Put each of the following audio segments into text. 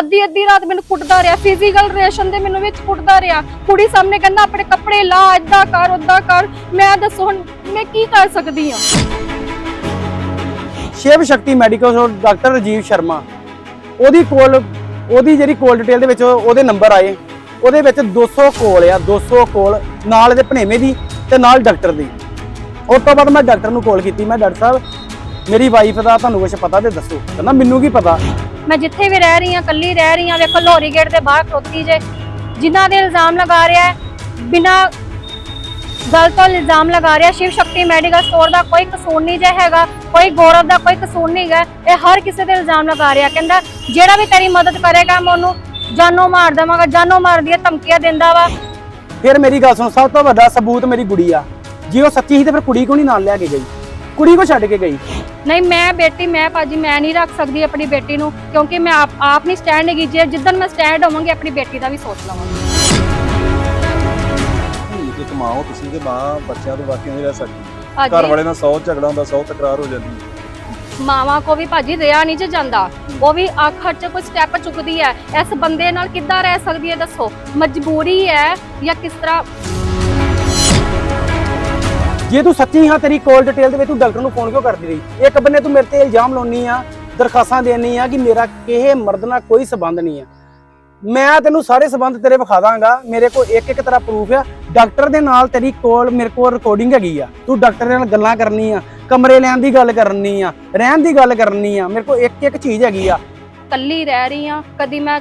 ਅੱਧੀ ਅੱਧੀ ਰਾਤ ਮੈਨੂੰ ਕੁੱਟਦਾ ਰਿਹਾ ਫਿਜ਼ੀਕਲ ਰਿਲੇਸ਼ਨ ਦੇ ਮੈਨੂੰ ਵਿੱਚ ਕੁੱਟਦਾ ਰਿਹਾ। ਕੁੜੀ ਸਾਹਮਣੇ ਕਹਿੰਦਾ, ਆਪਣੇ ਕੱਪੜੇ ਲਾ, ਏਦਾਂ ਕਰ, ਓਦਾਂ ਕਰ। ਮੈਂ ਦੱਸੋ ਹੁਣ, ਮੈਂ ਕੀ ਕਰ ਸਕਦੀ ਹਾਂ? Shiv Shakti medical store, doctor Rajiv Sharma. ਉਹਦੀ ਕੋਲ, ਉਹਦੀ ਜਿਹੜੀ ਕੋਲ ਡਿਟੇਲ ਦੇ ਵਿੱਚ ਉਹਦੇ ਨੰਬਰ ਆਏ। ਉਹਦੇ ਵਿੱਚ 200 ਕੋਲ ਆ 200 ਕੋਲ। ਨਾਲ ਇਹਦੇ ਭਣੇਵੇਂ ਦੀ ਤੇ ਨਾਲ ਡਾਕਟਰ ਦੀ। ਉਸ ਤੋਂ ਬਾਅਦ ਮੈਂ ਡਾਕਟਰ ਨੂੰ ਕਾਲ ਕੀਤੀ। ਮੈਂ ਡਾਕਟਰ ਸਾਹਿਬ, ਮੇਰੀ ਵਾਈਫ ਦਾ ਤੁਹਾਨੂੰ ਕੁਝ ਪਤਾ ਤੇ ਦੱਸੋ। ਕਹਿੰਦਾ, ਮੈਨੂੰ ਕੀ ਪਤਾ? ਮੈਂ ਜਿੱਥੇ ਵੀ ਰਹਿ ਰਹੀ ਹਾਂ ਕੱਲੀ ਰਹਿ ਰਹੀ ਹਾਂ, ਵੇਖੋ ਲੋਰੀ ਗੇਟ ਦੇ ਬਾਹਰ ਖਲੋਤੀ ਜੇ। ਜਿਨ੍ਹਾਂ ਦੇ ਇਲਜ਼ਾਮ ਲਗਾ ਰਿਹਾ ਹੈ, ਬਿਨਾ ਗੱਲ ਤੋਂ ਇਲਜ਼ਾਮ ਲਗਾ ਰਿਹਾ, ਸ਼ਿਵ ਸ਼ਕਤੀ ਮੈਡੀਕਲ ਸਟੋਰ ਦਾ ਕੋਈ ਕਸੂਰ ਨਹੀਂ ਜੇ ਹੈਗਾ, ਕੋਈ ਗੌਰਵ ਦਾ ਕੋਈ ਕਸੂਰ ਨਹੀਂ ਹੈ ਇਹ ਹਰ ਕਿਸੇ ਦੇ ਇਲਜ਼ਾਮ ਲਗਾ ਰਿਹਾ। ਕਹਿੰਦਾ, ਜਿਹੜਾ ਵੀ ਤੇਰੀ ਮਦਦ ਕਰੇਗਾ, ਮੈਂ ਉਹਨੂੰ ਜਾਨੋਂ ਮਾਰ ਦੇਵਾਂਗਾ, ਜਾਨੋਂ ਮਾਰ ਦੀਆਂ ਧਮਕੀਆਂ ਦਿੰਦਾ ਵਾ। ਫਿਰ ਮੇਰੀ ਗੱਲ ਸੁਣ, ਸਭ ਤੋਂ ਵੱਡਾ ਸਬੂਤ ਮੇਰੀ ਗੁੜੀ ਆ। ਜੇ ਉਹ ਸੱਚੀ ਸੀ ਤੇ ਫਿਰ ਕੁੜੀ ਕਿਉਂ ਨਹੀਂ ਨਾਲ ਲੈ ਕੇ ਗਈ? ਕੁੜੀ ਕੋ ਛੱਡ ਕੇ ਗਈ? ਨਹੀਂ ਮੈਂ ਬੇਟੀ ਮੈਂ ਭਾਜੀ ਮੈਂ ਨਹੀਂ ਰੱਖ ਸਕਦੀ ਆਪਣੀ ਬੇਟੀ ਨੂੰ ਕਿਉਂਕਿ ਮੈਂ ਆਪ ਆਪ ਨਹੀਂ ਸਟੈਂਡ ਹੈਗੀ। ਜੇ ਜਿੱਦਣ ਮੈਂ ਸਟੈਂਡ ਹੋਵਾਂਗੀ ਆਪਣੀ ਬੇਟੀ ਦਾ ਵੀ ਸੋਚ ਲਵਾਂਗੀ। ਧੀ ਤੇ ਕਮਾਓ ਤੁਸੀਂ ਤੇ ਮਾਂ ਬੱਚਿਆਂ ਤੋਂ ਵਾਕਿਆ ਨਹੀਂ ਰਹਿ ਸਕਦੀ। ਘਰ ਵਾਲੇ ਨਾਲ 100 ਝਗੜਾ ਹੁੰਦਾ 100 ਤਕਰਾਰ ਹੋ ਜਾਂਦੀ। ਹੈ। ਮਾਵਾਂ ਕੋ ਵੀ ਭਾਜੀ ਰਿਆ ਨਹੀਂ ਜੇ ਜਾਂਦਾ। ਉਹ ਵੀ ਆਖਰ ਚ ਕੋਈ ਸਟੈਪ ਚੁੱਕਦੀ ਹੈ। ਇਸ ਬੰਦੇ ਨਾਲ ਕਿੱਦਾਂ ਰਹਿ ਸਕਦੀ ਹੈ ਦੱਸੋ? ਮਜਬੂਰੀ ਹੈ ਜਾਂ ਕਿਸ ਤਰ੍ਹਾਂ? ਜੇ ਤੂੰ ਸੱਚੀ ਹਾਂ, ਤੇਰੀ ਕਾਲ ਡਿਟੇਲ ਦੇ ਵਿੱਚ ਤੂੰ ਡਾਕਟਰ ਨੂੰ ਫੋਨ ਕਿਉਂ ਕਰਦੀ ਰਹੀ? ਇੱਕ ਬੰਨੇ ਤੂੰ ਮੇਰੇ ਤੇ ਇਲਜ਼ਾਮ ਲਾਉਣੀ ਆ, ਦਰਖਾਸਤਾਂ ਦੇਣੀ ਆ ਕਿ ਮੇਰਾ ਕਿਸੇ ਮਰਦ ਨਾਲ ਕੋਈ ਸਬੰਧ ਨਹੀਂ ਆ। ਮੈਂ ਤੈਨੂੰ ਸਾਰੇ ਸਬੰਧ ਤੇਰੇ ਵਿਖਾ ਦਾਂਗਾ। ਮੇਰੇ ਕੋਲ ਇੱਕ ਇੱਕ ਤਰ੍ਹਾਂ ਪ੍ਰੂਫ ਆ। ਡਾਕਟਰ ਦੇ ਨਾਲ ਤੇਰੀ ਕੋਲ ਮੇਰੇ ਕੋਲ ਰਿਕਾਰਡਿੰਗ ਹੈਗੀ ਆ। ਤੂੰ ਡਾਕਟਰ ਦੇ ਨਾਲ ਗੱਲਾਂ ਕਰਨੀ ਆ, ਕਮਰੇ ਲੈਣ ਦੀ ਗੱਲ ਕਰਨੀ ਆ, ਰਹਿਣ ਦੀ ਗੱਲ ਕਰਨੀ ਆ। ਮੇਰੇ ਕੋਲ ਇੱਕ ਇੱਕ ਚੀਜ਼ ਹੈਗੀ ਆ। ਕੱਲੀ ਰਹਿ ਰਹੀ ਆ। ਕਦੀ ਮੈਂ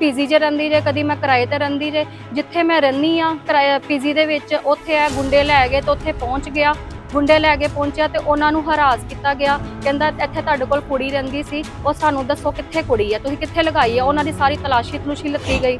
ਪੀਜੀ 'ਚ ਰਹਿੰਦੀ ਜੇ, ਕਦੀ ਮੈਂ ਕਿਰਾਏ ਤੇ ਰਹਿੰਦੀ ਜੇ। ਜਿੱਥੇ ਮੈਂ ਰਹਿੰਦੀ ਆ ਕਿਰਾਇਆ ਪੀਜੀ ਦੇ ਵਿੱਚ, ਉੱਥੇ ਆ ਗੁੰਡੇ ਲੈ ਗਏ ਤੇ ਉੱਥੇ ਪਹੁੰਚ ਗਿਆ। ਗੁੰਡੇ ਲੈ ਕੇ ਪਹੁੰਚਿਆ ਤੇ ਉਹਨਾਂ ਨੂੰ ਹਰਾਸ ਕੀਤਾ ਗਿਆ। ਕਹਿੰਦਾ, ਇੱਥੇ ਤੁਹਾਡੇ ਕੋਲ ਕੁੜੀ ਰਹਿੰਦੀ ਸੀ, ਉਹ ਸਾਨੂੰ ਦੱਸੋ ਕਿੱਥੇ ਕੁੜੀ ਆ? ਤੁਸੀਂ ਕਿੱਥੇ ਲਗਾਈ ਆ? ਉਹਨਾਂ ਦੀ ਸਾਰੀ ਤਲਾਸ਼ੀ ਤਲੂਸ਼ੀ ਲੱਤੀ ਗਈ।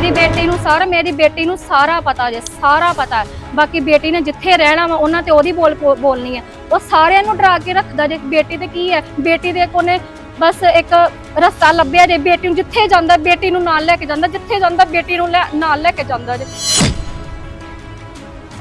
ਮੇਰੀ ਬੇਟੀ ਨੂੰ ਸਾਰਾ, ਮੇਰੀ ਬੇਟੀ ਨੂੰ ਸਾਰਾ ਪਤਾ ਜੇ, ਸਾਰਾ ਪਤਾ। ਬਾਕੀ ਬੇਟੀ ਨੇ ਜਿੱਥੇ ਰਹਿਣਾ ਵਾ, ਉਹਨਾਂ ਤੇ ਉਹਦੀ ਬੋਲ ਬੋਲਣੀ ਹੈ ਉਹ ਸਾਰਿਆਂ ਨੂੰ ਡਰਾ ਕੇ ਰੱਖਦਾ ਜੇ, ਬੇਟੀ ਤੇ ਕੀ ਹੈ? ਬੇਟੀ ਦੇ ਕੋਨੇ ਬਸ ਇੱਕ ਰਸਤਾ ਲੱਭਿਆ ਜੇ, ਬੇਟੀ ਨੂੰ ਜਿੱਥੇ ਜਾਂਦਾ, ਬੇਟੀ ਨੂੰ ਨਾਲ ਲੈ ਕੇ ਜਾਂਦਾ, ਜਿੱਥੇ ਜਾਂਦਾ, ਬੇਟੀ ਨੂੰ ਲੈ- ਨਾਲ ਲੈ ਕੇ ਜਾਂਦਾ ਜੇ।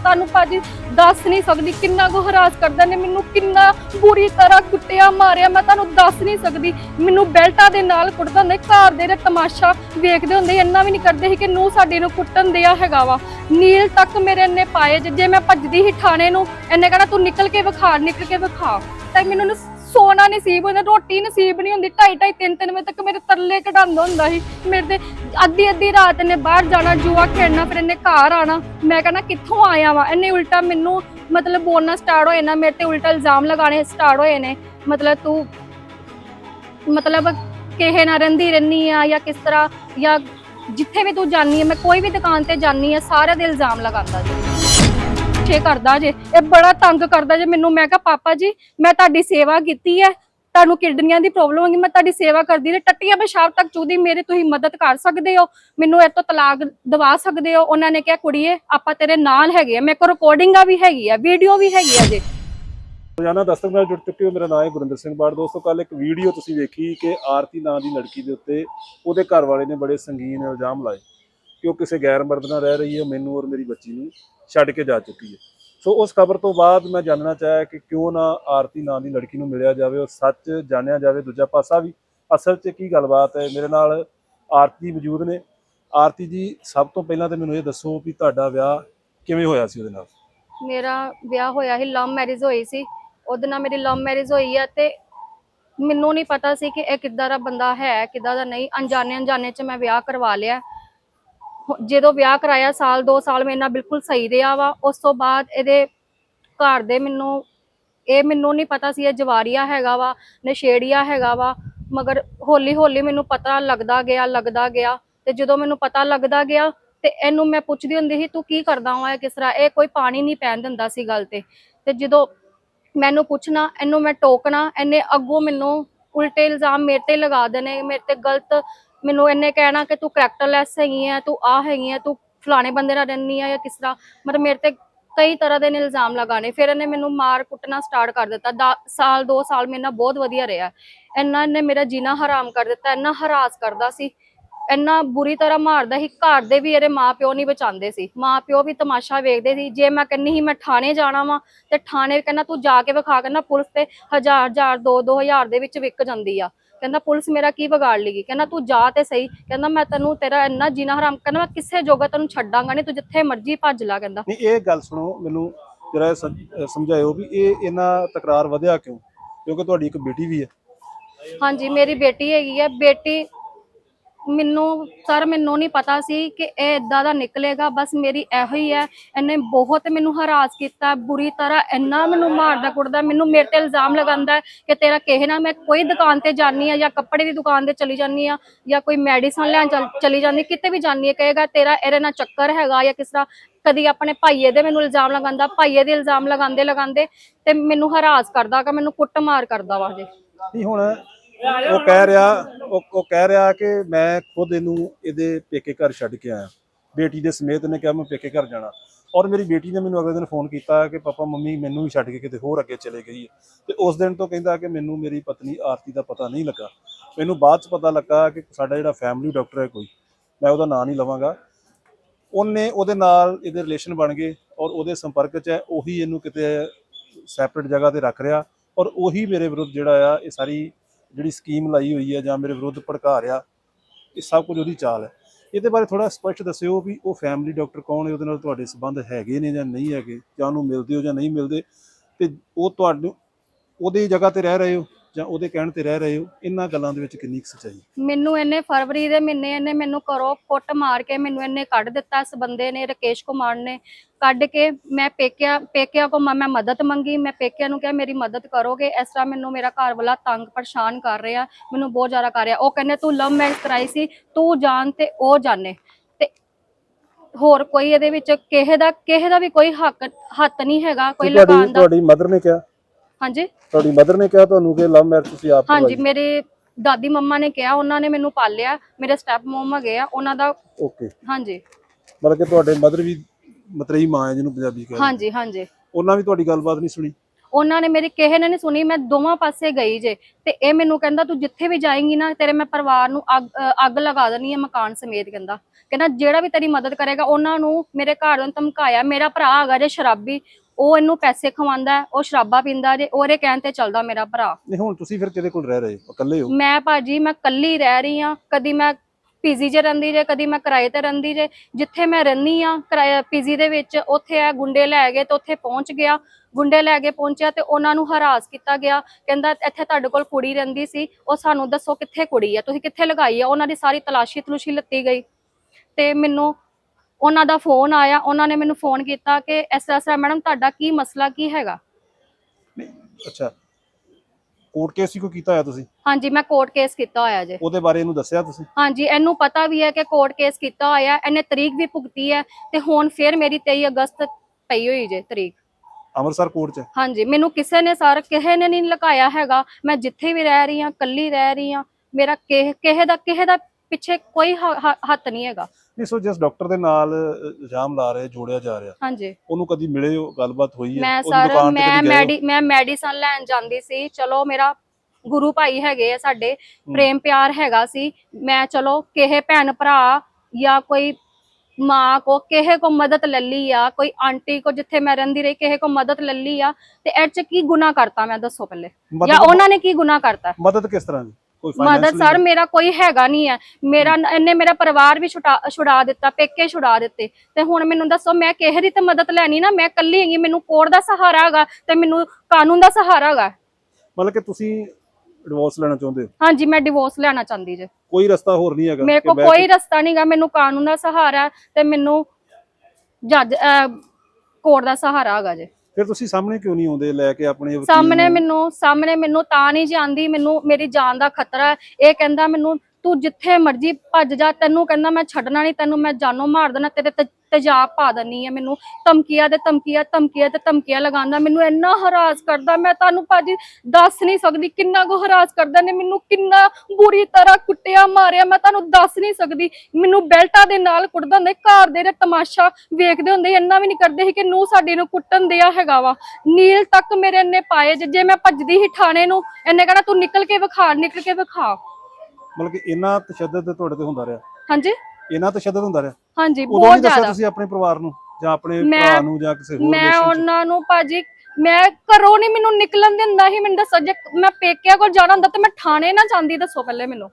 ਤੁਹਾਨੂੰ ਭਾਜੀ ਦੱਸ ਨਹੀਂ ਸਕਦੀ ਕਿੰਨਾ ਕੁ ਹਰਾਸ ਕਰਦਾ ਨੇ ਮੈਨੂੰ ਕਿੰਨਾ ਬੁਰੀ ਤਰ੍ਹਾਂ ਕੁੱਟਿਆ ਮਾਰਿਆ ਮੈਂ ਤੁਹਾਨੂੰ ਦੱਸ ਨਹੀਂ ਸਕਦੀ। ਮੈਨੂੰ ਬੈਲਟਾਂ ਦੇ ਨਾਲ ਕੁੱਟਦਾ ਹੁੰਦਾ ਘਰ ਦੇ ਤਮਾਸ਼ਾ ਵੇਖਦੇ ਹੁੰਦੇ ਸੀ, ਇੰਨਾ ਵੀ ਨਹੀਂ ਕਰਦੇ ਸੀ ਕਿ ਨੂੰ ਸਾਡੇ ਨੂੰ ਕੁੱਟਣ ਦਿਆ ਹੈਗਾ ਵਾ। ਨੀਲ ਤੱਕ ਮੇਰੇ ਇੰਨੇ ਪਾਏ ਜੇ- ਮੈਂ ਭੱਜਦੀ ਸੀ ਥਾਣੇ ਨੂੰ ਇਹਨੇ ਕਹਿਣਾ ਤੂੰ ਨਿਕਲ ਕੇ ਵਿਖਾ ਨਿਕਲ ਕੇ ਵਿਖਾ। ਤਾਂ ਮੈਨੂੰ ਸੋਨਾ ਨਸੀਬ ਹੁੰਦਾ, ਰੋਟੀ ਨਸੀਬ ਨਹੀਂ ਹੁੰਦੀ, ਢਾਈ ਢਾਈ, ਤਿੰਨ ਤਿੰਨ ਵਜੇ ਤੱਕ ਮੇਰੇ ਤਰਲੇ ਕਢਾਉਂਦਾ ਹੁੰਦਾ ਸੀ। ਮੇਰੇ ਤੇ ਅੱਧੀ ਅੱਧੀ ਰਾਤ ਨੇ ਬਾਹਰ ਜਾਣਾ, ਜੂਆ ਖੇਡਣਾ, ਫਿਰ ਇਹਨੇ ਘਰ ਆਣਾ। ਮੈਂ ਕਹਿੰਦਾ, ਕਿੱਥੋਂ ਆਇਆ ਵਾ? ਇਹਨੇ ਉਲਟਾ ਮੈਨੂੰ ਮਤਲਬ ਬੋਲਣਾ ਸਟਾਰਟ ਹੋਏ ਨਾ, ਮੇਰੇ ਤੇ ਉਲਟਾ ਇਲਜ਼ਾਮ ਲਗਾਣੇ ਸਟਾਰਟ ਹੋਏ ਨੇ। ਮਤਲਬ ਤੂੰ ਮਤਲਬ ਕਿਹੇ ਨਾਲ ਰਹਿੰਦੀ ਰਹਿਨੀ ਆ ਜਾਂ ਕਿਸ ਤਰ੍ਹਾਂ ਜਾਂ ਜਿੱਥੇ ਵੀ ਤੂੰ ਜਾਨੀ ਆ, ਮੈਂ ਕੋਈ ਵੀ ਦੁਕਾਨ ਤੇ ਜਾਨੀ ਆ ਸਾਰੇ ਦੇ ਇਲਜ਼ਾਮ ਲਗਾਉਂਦਾ ਜੀ ਛੇ ਕਰਦਾ ਜੇ, ਇਹ ਬੜਾ ਤੰਗ ਕਰਦਾ ਜੇ ਮੈਨੂੰ। ਮੈਂ ਕਿਹਾ, ਪਾਪਾ ਜੀ, ਮੈਂ ਤੁਹਾਡੀ ਸੇਵਾ ਕੀਤੀ ਹੈ, ਤੁਹਾਨੂੰ ਕਿਡਨੀਆਂ ਦੀ ਪ੍ਰੋਬਲਮ ਹੋਗੀ ਮੈਂ ਤੁਹਾਡੀ ਸੇਵਾ ਕਰਦੀ ਰਹੀ। ਟੱਟੀਆਂ ਪਿਸ਼ਾਬ ਤੱਕ ਚੂਦੀ ਮੇਰੀ ਤੁਸੀਂ ਮਦਦ ਕਰ ਸਕਦੇ ਹੋ। ਮੈਨੂੰ ਇਹ ਤੋਂ ਤਲਾਕ ਦਵਾ ਸਕਦੇ ਹੋ। ਉਹਨਾਂ ਨੇ ਕਿਹਾ, ਕੁੜੀਏ, ਆਪਾਂ ਤੇਰੇ ਨਾਲ ਹੈਗੇ ਆ। ਮੇਰੇ ਕੋਲ ਰਿਕਾਰਡਿੰਗਾਂ ਵੀ ਹੈਗੀ ਆ ਵੀਡੀਓ ਵੀ ਹੈਗੀ ਆ ਜੇ। ਰੋਜ਼ਾਨਾ ਦਸਤਕ ਨਾਲ ਜੁੜ ਚੁੱਕੇ ਹੋ। ਮੇਰਾ ਨਾਮ ਹੈ ਗੁਰਿੰਦਰ ਸਿੰਘ ਬਾੜ। ਦੋਸਤੋ ਕੱਲ ਇੱਕ ਵੀਡੀਓ ਤੁਸੀਂ ਵੇਖੀ ਕਿ ਆਰਤੀ ਨਾਂ ਦੀ ਲੜਕੀ ਦੇ ਉੱਤੇ ਉਹਦੇ ਘਰ ਵਾਲੇ ਨੇ ਬੜੇ ਸੰਗੀਨ ਇਲਜ਼ਾਮ ਲਾਏ। ਕਿ ਉਹ ਕਿਸੇ ਗੈਰ ਮਰਦ ਨਾਲ ਰਹਿ ਰਹੀ ਹੈ, ਮੈਨੂੰ ਔਰ ਮੇਰੀ ਬੱਚੀ ਨੂੰ ਛੱਡ ਕੇ ਜਾ ਚੁੱਕੀ ਹੈ। ਸੋ ਉਸ ਖਬਰ ਤੋਂ ਬਾਅਦ ਮੈਂ ਜਾਣਨਾ ਚਾਹਿਆ ਕਿ ਕਿਉਂ ਨਾ ਆਰਤੀ ਨਾਂ ਦੀ ਲੜਕੀ ਨੂੰ ਮਿਲਿਆ ਜਾਵੇ ਉਹ ਸੱਚ ਜਾਣਿਆ ਜਾਵੇ, ਦੂਜਾ ਪਾਸਾ ਵੀ ਅਸਲ 'ਚ ਕੀ ਗੱਲਬਾਤ ਹੈ, ਮੇਰੇ ਨਾਲ ਆਰਤੀ ਮੌਜੂਦ ਨੇ। ਆਰਤੀ ਜੀ, ਸਭ ਤੋਂ ਪਹਿਲਾਂ ਤਾਂ ਮੈਨੂੰ ਇਹ ਦੱਸੋ ਵੀ ਤੁਹਾਡਾ ਵਿਆਹ ਕਿਵੇਂ ਹੋਇਆ ਸੀ ਉਹਦੇ ਨਾਲ? ਮੇਰਾ ਵਿਆਹ ਹੋਇਆ ਸੀ, ਲਵ ਮੈਰਿਜ ਹੋਈ ਸੀ। ਉਹਦੇ ਨਾਲ ਮੇਰੀ ਲਵ ਮੈਰਿਜ ਹੋਈ ਆ ਤੇ ਮੈਨੂੰ ਨਹੀਂ ਪਤਾ ਸੀ ਕਿ ਇਹ ਕਿੱਦਾਂ ਦਾ ਬੰਦਾ ਹੈ, ਕਿੱਦਾਂ ਦਾ ਨਹੀਂ। ਅਣਜਾਣੇ ਅਣਜਾਣੇ ਚ ਮੈਂ ਵਿਆਹ ਕਰਵਾ ਲਿਆ। ਜਦੋਂ ਵਿਆਹ ਕਰਾਇਆ ਸਾਲ 2 ਸਾਲ ਮੇਰੇ ਨਾਲ ਬਿਲਕੁਲ ਸਹੀ ਰਿਹਾ ਵਾ, ਉਸ ਤੋਂ ਬਾਅਦ ਇਹਦੇ ਘਰ ਦੇ ਮੈਨੂੰ, ਇਹ ਮੈਨੂੰ ਨਹੀਂ ਪਤਾ ਸੀ ਇਹ ਜਵਾਰੀਆ ਹੈਗਾ ਵਾ, ਨਸ਼ੇੜੀਆ ਹੈਗਾ ਵਾ, ਮਗਰ ਹੌਲੀ ਹੌਲੀ ਮੈਨੂੰ ਪਤਾ ਲੱਗਦਾ ਗਿਆ ਲੱਗਦਾ ਗਿਆ, ਤੇ ਜਦੋਂ ਮੈਨੂੰ ਪਤਾ ਲੱਗਦਾ ਗਿਆ, ਤੇ ਇਹਨੂੰ ਮੈਂ ਪੁੱਛਦੀ ਹੁੰਦੀ ਸੀ, ਤੂੰ ਕੀ ਕਰਦਾ ਵਾ ਕਿਸ ਤਰ੍ਹਾਂ? ਇਹ ਕੋਈ ਪਾਣੀ ਨਹੀਂ ਪੈਣ ਦਿੰਦਾ ਸੀ ਗੱਲ ਤੇ। ਤੇ ਜਦੋਂ ਮੈਨੂੰ ਪੁੱਛਣਾ, ਇਹਨੂੰ ਮੈਂ ਟੋਕਣਾ, ਇਹਨੇ ਅੱਗੋਂ ਮੈਨੂੰ ਉਲਟੇ ਇਲਜ਼ਾਮ ਮੇਰੇ ਤੇ ਲਗਾ ਦੇਣੇ, ਮੇਰੇ ਤੇ ਗਲਤ ਮੈਨੂੰ ਇਹਨੇ ਕਹਿਣਾ ਕਿ ਤੂੰ ਕਰੈਕਟਰਲੈਸ ਹੈਗੀ ਆ, ਤੂੰ ਆ ਹੈਗੀ ਆ, ਤੂੰ ਫਲਾਣੇ ਬੰਦੇ ਨਾਲ ਰਹਿੰਦੀ ਆ ਜਾਂ ਕਿਸ ਤਰ੍ਹਾਂ, ਮਤਲਬ ਮੇਰੇ ਤੇ ਕਈ ਤਰ੍ਹਾਂ ਦੇ ਇਲਜ਼ਾਮ ਲਗਾਣੇ ਫਿਰ ਇਹਨੇ ਮੈਨੂੰ ਮਾਰ ਕੁੱਟਣਾ ਸਟਾਰਟ ਕਰ ਦਿੱਤਾ। ਸਾਲ 2 ਸਾਲ ਮੇਰੇ ਨਾਲ ਬਹੁਤ ਵਧੀਆ ਰਿਹਾ। ਇੰਨਾ ਇਹਨੇ ਮੇਰਾ ਜੀਣਾ ਹਰਾਮ ਕਰ ਦਿੱਤਾ, ਇੰਨਾ ਹਰਾਸ ਕਰਦਾ ਸੀ। ਇੰਨਾ ਬੁਰੀ ਤਰ੍ਹਾਂ ਮਾਰਦਾ ਸੀ, ਘਰ ਦੇ ਵੀ ਇਹਦੇ ਮਾਪਿਓ ਨਹੀਂ ਬਚਾਉਂਦੇ ਸੀ। ਮਾਪਿਓ ਵੀ ਤਮਾਸ਼ਾ ਵੇਖਦੇ ਸੀ, ਜੇ ਮੈਂ ਕਹਿੰਨੀ ਸੀ ਮੈਂ ਥਾਣੇ ਜਾਣਾ ਵਾ, ਤੇ ਥਾਣੇ ਕਹਿੰਦਾ ਤੂੰ ਜਾ ਕੇ ਵਿਖਾ ਕਹਿੰਦਾ ਪੁਲਿਸ ਤੇ ਹਜ਼ਾਰ ਹਜ਼ਾਰ ਦੋ ਦੋ ਹਜ਼ਾਰ ਦੇ ਵਿੱਚ ਵਿਕ ਜਾਂਦੀ ਆ। ਕਹਿੰਦਾ ਪੁਲਿਸ ਮੇਰਾ ਕੀ ਵਿਗਾੜ ਲੇਗੀ ਕਹਿੰਦਾ ਤੂੰ ਜਾ ਤੇ ਸਹੀ। ਕਹਿੰਦਾ ਮੈਂ ਤੈਨੂੰ ਤੇਰਾ ਇੰਨਾ ਜੀਣਾ ਹਰਾਮ ਕਹਿੰਦਾ ਮੈਂ ਕਿਸੇ ਜੋਗਾ ਤੈਨੂੰ ਛੱਡਾਂਗਾ ਨਹੀਂ ਤੂੰ ਜਿੱਥੇ ਮਰਜ਼ੀ ਭੱਜ ਲੈ ਕਹਿੰਦਾ। ਨਹੀਂ ਇਹ ਗੱਲ ਸੁਣੋ ਮੈਨੂੰ ਜਰਾ ਸਮਝਾਇਓ ਵੀ ਇਹ ਇਹਨਾਂ ਤਕਰਾਰ ਵਧਿਆ ਕਿਉਂ? ਕਿਉਂਕਿ ਤੁਹਾਡੀ ਇੱਕ ਬੇਟੀ ਵੀ ਹੈ। ਹਾਂਜੀ ਮੇਰੀ ਬੇਟੀ ਹੈਗੀ ਹੈ। ਬੇਟੀ ਮੈਨੂੰ ਸਰ ਮੈਨੂੰ ਨਹੀਂ ਪਤਾ ਸੀ ਕਿ ਇਹ ਇਦਾਂ ਦਾ ਨਿਕਲੇਗਾ। ਬਸ ਮੇਰੀ ਇਹੋ ਹੀ ਹੈ। ਇਹਨੇ ਬਹੁਤ ਮੈਨੂੰ ਹਰਾਸ ਕੀਤਾ। ਬੁਰੀ ਤਰ੍ਹਾਂ ਇੰਨਾ ਮੈਨੂੰ ਮਾਰਦਾ ਕੁੱਟਦਾ। ਮੈਨੂੰ ਮੇਰੇ ਤੇ ਇਲਜ਼ਾਮ ਲਗਾਉਂਦਾ ਕਿ ਤੇਰਾ ਕਿਸੇ ਨਾਲ ਮੈਂ ਕੋਈ ਦੁਕਾਨ ਤੇ ਜਾਨੀ ਆ ਜਾਂ ਕੱਪੜੇ ਦੀ ਦੁਕਾਨ ਤੇ ਚਲੀ ਜਾਨੀ ਆ ਜਾਂ ਕੋਈ ਮੈਡੀਸਨ ਲੈਣ ਚਲੀ ਜਾਂਦੀ ਕਿਤੇ ਵੀ ਜਾਨੀ ਆ ਕਹੇਗਾ, ਤੇਰਾ ਇਹਦੇ ਨਾਲ ਚੱਕਰ ਹੈਗਾ ਜਾਂ ਕਿਸ ਤਰ੍ਹਾਂ? ਕਦੀ ਆਪਣੇ ਭਾਈਏ ਦੇ ਮੈਨੂੰ ਇਲਜ਼ਾਮ ਲਗਾਉਂਦਾ। ਭਾਈਏ ਦੇ ਇਲਜ਼ਾਮ ਲਗਾਉਂਦੇ ਲਗਾਉਂਦੇ ਤੇ ਮੈਨੂੰ ਹਰਾਸ ਕਰਦਾ ਕਿ ਮੈਨੂੰ ਕੁੱਟਮਾਰ ਕਰਦਾ ਵਾ ਜੇ ਹੁਣ ਉਹ ਕਹਿ ਰਿਹਾ, ਉਹ ਕਹਿ ਰਿਹਾ ਕਿ ਮੈਂ ਖੁਦ ਇਹਨੂੰ ਇਹਦੇ ਪੇਕੇ ਘਰ ਛੱਡ ਕੇ ਆਇਆ। ਬੇਟੀ ਦੇ ਸਮੇਤ ਨੇ ਕਿਹਾ, ਮੈਂ ਪੇਕੇ ਘਰ ਜਾਣਾ। ਔਰ ਮੇਰੀ ਬੇਟੀ ਨੇ ਮੈਨੂੰ ਅਗਲੇ ਦਿਨ ਫੋਨ ਕੀਤਾ ਕਿ, ਪਾਪਾ, ਮੰਮੀ ਮੈਨੂੰ ਵੀ ਛੱਡ ਕੇ ਕਿਤੇ ਹੋਰ ਅੱਗੇ ਚਲੇ ਗਈ ਹੈ। ਤੇ ਉਸ ਦਿਨ ਤੋਂ ਕਹਿੰਦਾ ਕਿ ਮੈਨੂੰ ਮੇਰੀ ਪਤਨੀ ਆਰਤੀ ਦਾ ਪਤਾ ਨਹੀਂ ਲੱਗਾ। ਮੈਨੂੰ ਬਾਅਦ ਚ ਪਤਾ ਲੱਗਾ ਕਿ ਸਾਡਾ ਜਿਹੜਾ ਫੈਮਿਲੀ ਡਾਕਟਰ ਹੈ ਕੋਈ, ਮੈਂ ਉਹਦਾ ਨਾਂ ਨਹੀਂ ਲਵਾਂਗਾ। ਉਹਨੇ ਉਹਦੇ ਨਾਲ ਇਹਦੇ ਰਿਲੇਸ਼ਨ ਬਣ ਗਏ ਔਰ ਉਹਦੇ ਸੰਪਰਕ 'ਚ ਹੈ, ਉਹੀ ਇਹਨੂੰ ਕਿਤੇ ਸੈਪਰੇਟ ਜਗ੍ਹਾ ਤੇ ਰੱਖ ਰਿਹਾ ਔਰ ਉਹੀ ਮੇਰੇ ਵਿਰੁੱਧ ਜਿਹੜਾ ਆ, ਇਹ ਸਾਰੀ ਜਿਹੜੀ ਸਕੀਮ ਲਾਈ ਹੋਈ ਹੈ ਜਾਂ ਮੇਰੇ ਵਿਰੁੱਧ ਭੜਕਾ ਰਿਹਾ, ਇਹ ਸਭ ਕੁਝ ਉਹਦੀ ਚਾਲ ਹੈ। ਇਹਦੇ ਬਾਰੇ ਥੋੜਾ ਸਪਸ਼ਟ ਦੱਸਿਓ ਵੀ ਉਹ ਫੈਮਿਲੀ ਡਾਕਟਰ ਕੌਣ ਹੈ ਉਹਦੇ ਨਾਲ ਤੁਹਾਡੇ ਸੰਬੰਧ ਹੈਗੇ ਨੇ ਜਾਂ ਨਹੀਂ ਹੈਗੇ, ਜਾਂ ਉਹਨੂੰ ਮਿਲਦੇ ਹੋ ਜਾਂ ਨਹੀਂ ਮਿਲਦੇ, ਤੇ ਉਹ ਤੁਹਾਨੂੰ ਉਹਦੀ ਜਗ੍ਹਾ ਤੇ ਰਹਿ ਰਹੇ ਹੋ। ਜਾਂ ਉਹਦੇ ਕਹਿਣ ਤੇ ਰਹਿ ਰਹੇ ਹੋ ਇਹਨਾਂ ਗੱਲਾਂ ਦੇ ਵਿੱਚ ਕਿੰਨੀ ਕੁ ਸੱਚਾਈ ਹੈ? ਮੈਨੂੰ ਇਹਨੇ ਫਰਵਰੀ ਦੇ ਮਹੀਨੇ ਇਹਨੇ ਮੈਨੂੰ ਘਰੋਂ ਕੁੱਟ ਮਾਰ ਕੇ ਮੈਨੂੰ ਇਹਨੇ ਕੱਢ ਦਿੱਤਾ ਇਸ ਬੰਦੇ ਨੇ ਰਕੇਸ਼ ਕੁਮਾਰ ਨੇ ਕੱਢ ਕੇ ਮੈਂ ਪੇਕਿਆ ਪੇਕਿਆ ਕੋ ਮੈਂ ਮਦਦ ਮੰਗੀ ਮੈਂ ਪੇਕਿਆਂ ਨੂੰ ਕਿਹਾ ਮੇਰੀ ਮਦਦ ਕਰੋਗੇ ਇਸ ਤਰ੍ਹਾਂ ਮੈਨੂੰ ਮੇਰਾ ਘਰ ਵਾਲਾ ਤੰਗ ਪਰੇਸ਼ਾਨ ਕਰ ਰਿਹਾ ਮੈਨੂੰ ਬਹੁਤ ਜ਼ਿਆਦਾ ਕਰ ਰਿਹਾ। ਉਹ ਕਹਿੰਦੇ ਤੂੰ ਲਵ ਮੈਰਿਜ ਕਰਾਈ ਸੀ ਤੂੰ ਜਾਣ ਤੇ ਉਹ ਜਾਣੇ। ਤੇ ਹੋਰ ਕੋਈ ਇਹਦੇ ਵਿੱਚ ਕਿਸੇ ਦਾ ਕਿਸੇ ਦਾ ਵੀ ਕੋਈ ਹੱਕ ਹੱਥ ਨਹੀਂ ਹੈਗਾ ਕੋਈ ਤੁਹਾਡੀ ਲਗਾਉਣ ਦਾ। ਤੁਹਾਡੀ ਮਦਰ ਨੇ ਕਿਹਾ? ਹਾਂਜੀ। ਤੁਹਾਡੀ ਮਦਰ ਨੇ ਕਿਹਾ ਤੁਹਾਨੂੰ ਕਿ ਲਵ ਮੈਰਿਜ ਤੁਸੀਂ ਆਪ ਹਾਂਜੀ ਕਰਵਾਈ ਮੇਰੇ ਦਾਦੀ ਮੰਮਾ ਨੇ ਕਿਹਾ ਉਹਨਾਂ ਨੇ ਮੈਨੂੰ ਪਾਲਿਆ ਮੇਰੇ ਸਟੈਪ ਮਮ ਹੈਗੇ ਆ ਉਹਨਾਂ ਦਾ ਓਕੇ ਹਾਂਜੀ। ਮਤਲਬ ਕਿ ਤੁਹਾਡੇ ਮਦਰ ਵੀ ਮਤਰੇਈ ਮਾਂ ਹੈ ਜਿਹਨੂੰ ਪੰਜਾਬੀ ਕਹਿੰਦੇ ਹਾਂਜੀ ਹਾਂਜੀ। ਉਹਨਾਂ ਵੀ ਤੁਹਾਡੀ ਗੱਲਬਾਤ ਨਹੀਂ ਸੁਣੀ? ਉਹਨਾਂ ਨੇ ਮੇਰੀ ਕਿਸੇ ਨੇ ਨਹੀਂ ਸੁਣੀ ਮੈਂ ਦੋਵਾਂ ਪਾਸੇ ਗਈ ਜੇ। ਤੇ ਇਹ ਮੈਨੂੰ ਕਹਿੰਦਾ ਤੂੰ ਜਿੱਥੇ ਵੀ ਜਾਏਂਗੀ ਨਾ ਤੇਰੇ ਮੈਂ ਪਰਿਵਾਰ ਨੂੰ ਅੱਗ ਅੱਗ ਲਗਾ ਦੇਣੀ ਹੈ ਮਕਾਨ ਸਮੇਤ ਕਹਿੰਦਾ। ਕਹਿੰਦਾ ਜਿਹੜਾ ਵੀ ਤੇਰੀ ਮਦਦ ਕਰੇਗਾ ਉਹਨਾਂ ਨੂੰ ਮੇਰੇ ਘਰ ਨੂੰ ਧਮਕਾਇਆ ਮੇਰਾ ਭਰਾ ਹੈਗਾ ਜੇ ਸ਼ਰਾਬੀ ਉਹ ਇਹਨੂੰ ਪੈਸੇ ਖਵਾਉਂਦਾ ਉਹ ਸ਼ਰਾਬਾ ਪੀਂਦਾ ਜੇ ਉਹਦੇ ਕਹਿਣ ਤੇ ਚੱਲਦਾ ਮੇਰਾ ਭਰਾ। ਨਹੀਂ ਹੁਣ ਤੁਸੀਂ ਫਿਰ ਕਿਹਦੇ ਕੋਲ ਰਹਿ ਰਹੇ ਹੋ? ਇਕੱਲੇ ਹੋ? ਮੈਂ ਭਾਜੀ ਮੈਂ ਕੱਲੀ ਰਹਿ ਰਹੀ ਆ ਕਦੀ ਮੈਂ ਪੀਜੀ 'ਚ ਰਹਿੰਦੀ ਜੇ ਕਦੀ ਮੈਂ ਕਿਰਾਏ ਤੇ ਰਹਿੰਦੀ ਜੇ। ਜਿੱਥੇ ਮੈਂ ਰਹਿੰਦੀ ਆ ਕਿਰਾਇਆ ਪੀਜੀ ਦੇ ਵਿੱਚ ਉੱਥੇ ਆ ਗੁੰਡੇ ਲੈ ਗਏ ਤੇ ਉੱਥੇ ਪਹੁੰਚ ਗਿਆ। ਗੁੰਡੇ ਲੈ ਕੇ ਪਹੁੰਚਿਆ ਤੇ ਉਹਨਾਂ ਨੂੰ ਹਰਾਸ ਕੀਤਾ ਗਿਆ। ਕਹਿੰਦਾ ਇੱਥੇ ਤੁਹਾਡੇ ਕੋਲ ਕੁੜੀ ਰਹਿੰਦੀ ਸੀ। ਉਹ ਸਾਨੂੰ ਦੱਸੋ ਕਿੱਥੇ ਕੁੜੀ ਆ ਤੁਸੀਂ ਕਿੱਥੇ ਲਗਾਈ ਆ ਉਹਨਾਂ ਦੀ ਸਾਰੀ ਤਲਾਸ਼ੀ ਤਲੂਸ਼ੀ ਲੱਤੀ ਗਈ। ਤੇ ਮੈਨੂੰ ਉਹਨਾਂ ਦਾ ਫੋਨ ਆਇਆ ਉਹਨਾਂ ਨੇ ਮੈਨੂੰ ਫੋਨ ਕੀਤਾ ਕਿ ਐਸ ਐਸ ਮੈਡਮ ਤੁਹਾਡਾ ਕੀ ਮਸਲਾ ਕੀ ਹੈਗਾ? ਅੱਛਾ। ਕੋਰਟ ਕੇਸ ਹੀ ਕੋ ਕੀਤਾ ਹੋਇਆ ਤੁਸੀਂ? ਹਾਂਜੀ ਮੈਂ ਕੋਰਟ ਕੇਸ ਕੀਤਾ ਹੋਇਆ ਜੇ। ਉਹਦੇ ਬਾਰੇ ਇਹਨੂੰ ਦੱਸਿਆ ਤੁਸੀਂ? ਹਾਂਜੀ ਇਹਨੂੰ ਪਤਾ ਵੀ ਹੈ ਕਿ ਕੋਰਟ ਕੇਸ ਕੀਤਾ ਹੋਇਆ ਇਹਨੇ ਤਰੀਕ ਵੀ ਭੁਗਤੀ ਹੈ ਤੇ ਹੁਣ ਫਿਰ ਮੇਰੀ 23 ਅਗਸਤ ਪਈ ਹੋਈ ਜੇ ਤਰੀਕ। ਅੰਮ੍ਰਿਤਸਰ ਕੋਰਟ 'ਚ? ਹਾਂਜੀ ਮੈਨੂੰ ਕਿਸੇ ਨੇ ਸਰ ਕਿਸੇ ਨੇ ਨਹੀਂ ਲੁਕਾਇਆ ਹੈਗਾ। ਮੈਂ ਜਿੱਥੇ ਵੀ ਰਹਿ ਰਹੀ ਹਾਂ ਕੱਲੀ ਰਹਿ ਰਹੀ ਹਾਂ ਮੇਰਾ ਕਿਸੇ ਦਾ ਕਿਸੇ ਦਾ ਪਿੱਛੇ ਕੋਈ ਹੱਥ ਨਹੀਂ ਹੈਗਾ। ਨਹੀਂ ਸੋ ਜਿਸ ਡਾਕਟਰ ਦੇ ਨਾਲ ਇਲਜ਼ਾਮ ਲਾ ਰਹੇ ਜੋੜਿਆ ਜਾ ਰਿਹਾ ਹਾਂਜੀ। ਉਹਨੂੰ ਕਦੀ ਮਿਲੇ ਹੋ ਗੱਲਬਾਤ ਹੋਈ ਹੈ? ਮੈਂ ਸਰ ਮੈਂ? ਮੈਡੀ ਮੈਂ ਮੈਡੀਸਨ ਲੈਣ ਜਾਂਦੀ ਸੀ। ਚਲੋ ਮੇਰਾ ਗੁਰੂ ਭਾਈ ਹੈਗੇ ਆ ਸਾਡੇ ਪ੍ਰੇਮ ਪਿਆਰ ਹੈਗਾ ਸੀ। ਮੈਂ ਚਲੋ ਕਿਸੇ ਭੈਣ ਭਰਾ ਜਾਂ ਕੋਈ ਮਾਂ ਕੋ ਕਿਸੇ ਕੋ ਮਦਦ ਲੱਲੀ ਆ? ਕੋਈ ਆਂਟੀ ਕੋ ਜਿੱਥੇ ਮੈਂ ਰਹਿੰਦੀ ਰਹੀ ਕਿਸੇ ਕੋ ਮਦਦ ਲੱਲੀ ਆ? ਤੇ ਇਹ ਚ ਕੀ ਗੁਨਾਹ ਕਰਤਾ? ਮੈਂ ਦੱਸੋ ਪਹਿਲੇ। ਜਾਂ ਉਹਨਾਂ ਨੇ ਕੀ ਗੁਨਾਹ ਕਰਤਾ? ਮਦਦ ਕਿਸ ਤਰ੍ਹਾਂ ਦੀ? ਕੋਈ ਮਦਦ ਸਰ ਮੇਰਾ ਕੋਈ ਹੈਗਾ ਨਹੀਂ ਹੈ। ਮੇਰਾ ਇਹਨੇ ਮੇਰਾ ਪਰਿਵਾਰ ਵੀ ਛੁਡਾ ਛੁਡਾ ਦਿੱਤਾ ਪੇਕੇ ਛੁਡਾ ਦਿੱਤੇ। ਤੇ ਹੁਣ ਮੈਨੂੰ ਦੱਸੋ ਮੈਂ ਕਿਸੇ ਦੀ ਤੇ ਮਦਦ ਲੈਣੀ ਨਾ? ਮੈਂ ਇਕੱਲੀ ਹੈਗੀ ਮੈਨੂੰ ਕੋਰਟ ਦਾ ਸਹਾਰਾ ਹੈਗਾ ਤੇ ਮੈਨੂੰ ਕਾਨੂੰਨ ਦਾ ਸਹਾਰਾ ਹੈਗਾ। ਮਤਲਬ ਕਿ ਤੁਸੀਂ ਡਿਵੋਰਸ ਲੈਣਾ ਚਾਹੁੰਦੇ ਹੋ? ਹਾਂਜੀ ਮੈਂ ਡਿਵੋਰਸ ਲੈਣਾ ਚਾਹੁੰਦੀ ਜੇ। ਕੋਈ ਰਸਤਾ ਹੋਰ ਨਹੀਂ ਹੈਗਾ ਮੇਰੇ ਕੋਲ ਕੋਈ ਰਸਤਾ ਨਹੀਂਗਾ ਮੈਨੂੰ ਕਾਨੂੰਨ ਦਾ ਸਹਾਰਾ ਤੇ ਮੈਨੂੰ ਜੱਜ ਕੋਰਟ ਦਾ ਸਹਾਰਾ ਹੈਗਾ ਜੇ। ਫਿਰ ਤੁਸੀਂ ਸਾਹਮਣੇ ਕਿਉਂ ਨਹੀਂ ਆਉਂਦੇ ਲੈ ਕੇ ਆਪਣੇ ਵਕੀਲ ਸਾਹਮਣੇ? ਮੈਨੂੰ ਸਾਹਮਣੇ ਮੈਨੂੰ ਤਾਂ ਨਹੀਂ ਜਾਂਦੀ ਮੈਨੂੰ ਮੇਰੀ ਜਾਨ ਦਾ ਖਤਰਾ ਹੈ ਇਹ ਕਹਿੰਦਾ ਮੈਨੂੰ ਤੂੰ ਜਿੱਥੇ ਮਰਜ਼ੀ ਭੱਜ ਜਾ, ਤੈਨੂੰ ਕਹਿੰਦਾ ਮੈਂ ਛੱਡਣਾ ਨਹੀਂ, ਤੈਨੂੰ ਮੈਂ ਜਾਨੋਂ ਮਾਰ ਦੇਣਾ, ਤੇਰੇ ਤੇ ਤੇਜ਼ਾਬ ਪਾ ਦੇਣੀ ਹੈ ਮੈਨੂੰ। ਧਮਕੀਆਂ ਤੇ ਧਮਕੀਆਂ ਧਮਕੀਆਂ ਤੇ ਧਮਕੀਆਂ ਲਗਾਉਂਦਾ ਮੈਨੂੰ ਇੰਨਾ ਹਰਾਸ ਕਰਦਾ, ਮੈਂ ਤੁਹਾਨੂੰ ਭਾਜੀ ਦੱਸ ਨਹੀਂ ਸਕਦੀ ਕਿੰਨਾ ਕੁ ਹਰਾਸ ਕਰਦਾ ਨੇ ਮੈਨੂੰ, ਕਿੰਨਾ ਬੁਰੀ ਤਰ੍ਹਾਂ ਕੁੱਟਿਆ, ਮਾਰਿਆ, ਮੈਂ ਤੁਹਾਨੂੰ ਦੱਸ ਨਹੀਂ ਸਕਦੀ। ਮੈਨੂੰ ਬੈਲਟਾਂ ਦੇ ਨਾਲ ਕੁੱਟਦਾ ਹੁੰਦਾ, ਘਰ ਦੇ ਤਮਾਸ਼ਾ ਵੇਖਦੇ ਹੁੰਦੇ, ਇੰਨਾ ਵੀ ਨਹੀਂ ਕਰਦੇ ਸੀ ਕਿ ਨੂੰ ਸਾਡੇ ਨੂੰ ਕੁੱਟਣ ਦਿਆ ਹੈਗਾ ਵਾ। ਨੀਲ ਤੱਕ ਮੇਰੇ ਇੰਨੇ ਪਾਏ, ਜੇ- ਜੇ ਮੈਂ ਭੱਜਦੀ ਸੀ ਥਾਣੇ ਨੂੰ ਇਹਨੇ ਕਹਿਣਾ ਤੂੰ ਨਿਕਲ ਕੇ ਵਿਖਾ, ਨਿਕਲ ਕੇ ਵਿਖਾ। ਮਤਲਬ ਕਿ ਇੰਨਾ ਤਸ਼ੱਦਦ ਤੁਹਾਡੇ ਤੇ ਹੁੰਦਾ ਰਿਹਾ? ਹਾਂਜੀ। ਇੰਨਾ ਤਸ਼ੱਦਦ ਹੁੰਦਾ ਰਿਹਾ? ਹਾਂਜੀ ਬਹੁਤ ਜ਼ਿਆਦਾ। ਤੁਸੀਂ ਆਪਣੇ ਪਰਿਵਾਰ ਨੂੰ ਜਾਂ ਆਪਣੇ ਭਰਾ ਨੂੰ ਜਾਂ ਕਿਸੇ ਹੋਰ ਮੈਂ? ਉਹਨਾਂ ਨੂੰ ਭਾਜੀ ਮੈਂ ਘਰੋਂ ਨਹੀਂ ਮੈਨੂੰ ਨਿਕਲਣ ਦਿੰਦਾ ਸੀ ਮੈਨੂੰ ਦੱਸੋ ਜੇ ਮੈਂ ਪੇਕਿਆਂ ਕੋਲ ਜਾਣਾ ਹੁੰਦਾ ਤੇ ਮੈਂ ਥਾਣੇ ਨਾ ਜਾਂਦੀ ਦੱਸੋ ਪਹਿਲੇ ਮੈਨੂੰ।